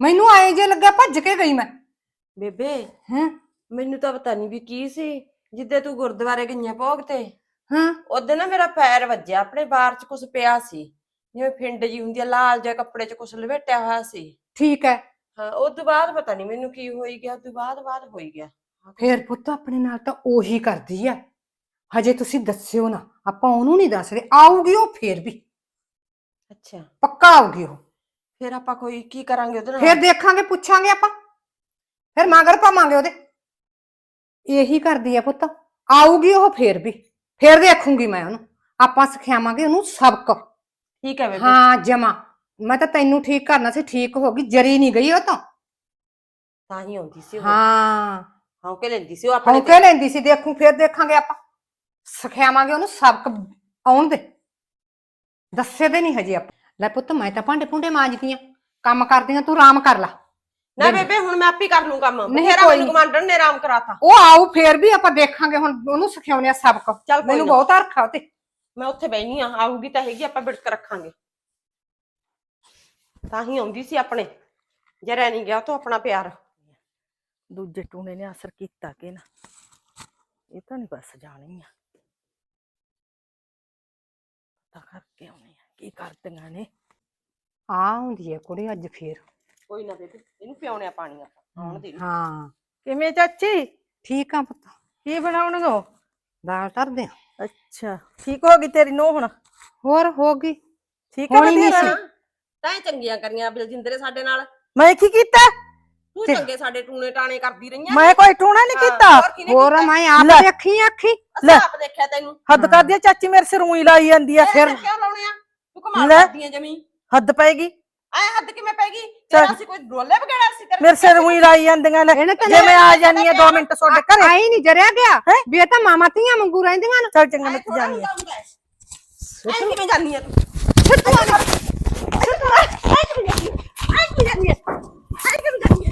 ਮੈਨੂੰ ਆਏ ਜੇ ਲੱਗਿਆ ਭੱਜ ਕੇ ਗਈ ਮੈਂ। ਬੇਬੇ ਹੈਂ? ਮੈਨੂੰ ਤਾਂ ਪਤਾ ਨਹੀਂ ਵੀ ਕੀ ਸੀ ਜਿੱਦੇ ਤੂੰ ਗੁਰਦੁਆਰੇ ਗਈਆਂ ਭੋਗ ਤੇ। ਹਾਂ। ਉਹਦੇ ਨਾ ਮੇਰਾ ਪੈਰ ਵੱਜਿਆ ਆਪਣੇ ਬਾਰ ਚ ਕੁਝ ਪਿਆ ਸੀ। ਜਿਵੇਂ ਫਿੰਡ ਜੀ ਹੁੰਦੀ ਆ ਲਾਲ ਜਿਹਾ ਕੱਪੜੇ ਚ ਕੁਝ ਲਵੇਟਿਆ ਹੋਇਆ ਸੀ। ਠੀਕ ਹੈ ਹਾਂ ਉਸ ਤੋਂ ਬਾਅਦ ਪਤਾ ਨਹੀਂ ਮੈਨੂੰ ਕੀ ਹੋਈ ਗਿਆ ਉਸ ਤੋਂ ਬਾਅਦ ਬਾਅਦ ਹੋਈ ਗਿਆ। ਫੇਰ ਪੁੱਤ ਆਪਣੇ ਨਾਲ ਤਾਂ ਉਹੀ ਕਰਦੀ ਆ ਹਜੇ ਤੁਸੀਂ ਦੱਸਿਓ ਨਾ ਆਪਾਂ ਉਹਨੂੰ ਨਹੀਂ ਦੱਸਦੇ ਆਊਗੀ ਉਹ ਫੇਰ ਵੀ। ਅੱਛਾ। ਪੱਕਾ ਆਊਗੀ ਉਹ। ਫਿਰ ਆਪਾਂ ਕੋਈ ਕੀ ਕਰਾਂਗੇ ਉਹਦੇ ਨਾਲ? ਫੇਰ ਦੇਖਾਂਗੇ ਪੁੱਛਾਂਗੇ ਆਪਾਂ। ਫਿਰ ਮਗਰ ਪਾਵਾਂਗੇ ਉਹਦੇ। ਇਹੀ ਕਰਦੀ ਆ ਪੁੱਤ। ਆਊਗੀ ਉਹ ਫੇਰ ਵੀ। ਫੇਰ ਦੇਖੂੰਗੀ ਮੈਂ ਉਹਨੂੰ। ਆਪਾਂ ਸਿਖਾਵਾਂਗੇ ਉਹਨੂੰ ਸਬਕ। ਠੀਕ ਹੈ ਬੇਬੇ। ਹਾਂ ਜਮਾ। ਮੈਂ ਤਾਂ ਤੈਨੂੰ ਠੀਕ ਕਰਨਾ ਸੀ ਠੀਕ ਹੋ ਗਈ ਜਰੀ ਨਹੀਂ ਗਈ ਉਹ ਤਾਂ। ਤਾਂ ਹੀ ਆਉਂਦੀ ਸੀ ਉਹ। ਹਾਂ। ਹੌਂਕੇ ਲੈਂਦੀ ਸੀ ਉਹ ਆਪਣੇ ਹੌਂਕੇ ਲੈਂਦੀ ਸੀ ਦੇਖੂ ਫੇਰ ਦੇਖਾਂਗੇ ਆਪਾਂ। ਸਿਖਾਵਾਂਗੇ ਉਹਨੂੰ ਸਬਕ ਆਉਣ ਦੇ। ਦੱਸੇ ਦੇ ਨਹੀਂ ਹਜੇ ਆਪਾਂ। ਲੈ ਪੁੱਤ ਮੈਂ ਤਾਂ ਭਾਂਡੇ ਭੁੰਡੇ ਮਾਂਜਦੀ ਆ। ਕੰਮ ਕਰਦੀ ਆ ਤੂੰ ਆਰਾਮ ਕਰ ਲੈ। ਨਾ ਬੇਬੇ ਹੁਣ ਮੈਂ ਆਪੇ ਕਰ ਲੂੰ ਕੰਮ। ਨਹੀਂ, ਬਥੇਰਾ ਕੋਈ ਮੈਨੂੰ ਕਮਾਂਡਰ ਨੇ ਆਰਾਮ ਕਰਾਤਾ। ਉਹ ਆਊ ਫੇਰ ਵੀ ਆਪਾਂ ਦੇਖਾਂਗੇ ਹੁਣ ਉਹਨੂੰ ਸਿਖਾਉਣੇ ਆ ਸਬਕ। ਚੱਲ ਕੋਈ ਮੈਨੂੰ ਨਾ। ਬਹੁਤ ਹਰਖਾ ਤੇ ਮੈਂ ਉੱਥੇ ਬੈਣੀ ਆ ਆਊਗੀ ਤਾਂ ਹੈਗੀ ਆਪਾਂ ਬਿੜਕ ਰੱਖਾਂਗੇ। ਤਾਂ ਹੀ ਆਉਂਦੀ ਸੀ ਆਪਣੇ। ਜੇ ਰਹਿ ਨਹੀਂ ਗਿਆ ਤਾਂ ਆਪਣਾ ਪਿਆਰ। ਦੂਜੇ ਟੂਣੇ ਨੇ ਅਸਰ ਕੀਤਾ ਕਿ ਨਾ। ਇਹ ਤਾਂ ਨਹੀਂ ਬਸ ਜਾਣੀ ਆ। ਪਤਾ ਕਰਕੇ ਆਉਣੇ ਆ। ਕੀ ਕਰਦੀਆਂ ਨੇ? ਆ ਹੁੰਦੀ ਹੈ ਕੁੜੀ ਅੱਜ ਫੇਰ। ਕੋਈ ਨਾ ਬੇਬੇ ਇਹਨੂੰ ਪਿਉਣਿਆ ਪਾਣੀ ਆਪਾਂ ਆਉਣ ਦੇ ਹਾਂ। ਕਿਵੇਂ ਚਾਚੀ? ਠੀਕ ਆ ਪੁੱਤ। ਕੀ ਬਣਾਉਣਗੋ ਦਾਲ ਧਰਦੇ ਆ। ਅੱਛਾ ਠੀਕ ਹੋ ਗਈ ਤੇਰੀ ਨੂੰਹ ਹੁਣ? ਹੋਰ ਹੋ ਗਈ। ਠੀਕ ਹੈ ਹੋਣੀ ਨੀ ਸੀ। ਨਾ? ਤਾਂ ਇਹ ਚੰਗੀਆਂ ਕਰੀਆਂ ਬਲਜਿੰਦਰੇ ਸਾਡੇ ਨਾਲ। ਮੈਂ ਕੀ ਕੀਤਾ? ਤੂੰ ਤੇ- ਚੰਗੇ ਸਾਡੇ ਟੂਣੇ ਟਾਣੇ ਕਰਦੀ ਰਹੀਆਂ ਮੈਂ ਕੋਈ ਟੂਣਾ ਨਹੀਂ ਹਾਂ, ਕੀਤਾ। ਹੋਰ ਕਿਹਨੇ ਹੋਰ ਕੀਤਾ? ਮੈਂ ਆਪ ਲੈ। ਦੇਖੀ ਅੱਖੀ। ਲੈ। ਆਪ ਦੇਖਿਆ ਤੈਨੂੰ। ਹੱਦ ਕਰਦੀ ਆ ਚਾਚੀ ਮੇਰੇ ਸਿਰ ਊਈ ਲਾਈ ਜਾਂਦੀ ਆ ਫਿਰ। ਫਿਰ ਕਿਉਂ ਲਾਉਣੇ ਆ? ਤੂੰ ਕਮਾਲ ਲੈ। ਕਰਦੀ ਆ ਜਮੀ। ਹੱਦ ਪਏਗੀ ਐ ਹੱਦ ਕਿਵੇਂ ਪੈਗੀ? ਤੇਰਾ ਅਸੀਂ ਕੋਈ ਡੋਲੇ ਵਗੈਰਾ ਸੀ ਤੇਰੇ ਮੇਰੇ ਸਿਰ ਊਈ ਲਾਈ ਜਾਂਦੀਆਂ ਨੇ। ਇਹਨੇ ਤਾਂ ਜੇ ਮੈਂ ਆ ਜਾਨੀ ਆ 2 ਮਿੰਟ ਤੁਹਾਡੇ ਘਰੇ। ਆਈ ਨਹੀਂ ਜਰਿਆ ਗਿਆ। ਹੈਂ? ਵੀ ਇਹ ਤਾਂ ਮਾਮਾ ਧੀਆਂ ਵਾਂਗੂ ਰਹਿੰਦੀਆਂ ਨੇ। ਚੱਲ ਚੰਗਾ ਮੈਂ ਤੇ ਜਾਨੀ ਆ। ਐ ਕਿਵੇਂ ਜਾਨੀ ਆ ਤੂੰ? ਆ। ਆ। ਐ ਕਿਵੇਂ ਜਾਨੀ ਆ? ਐ ਕਿਵੇਂ ਜਾਨੀ ਆ?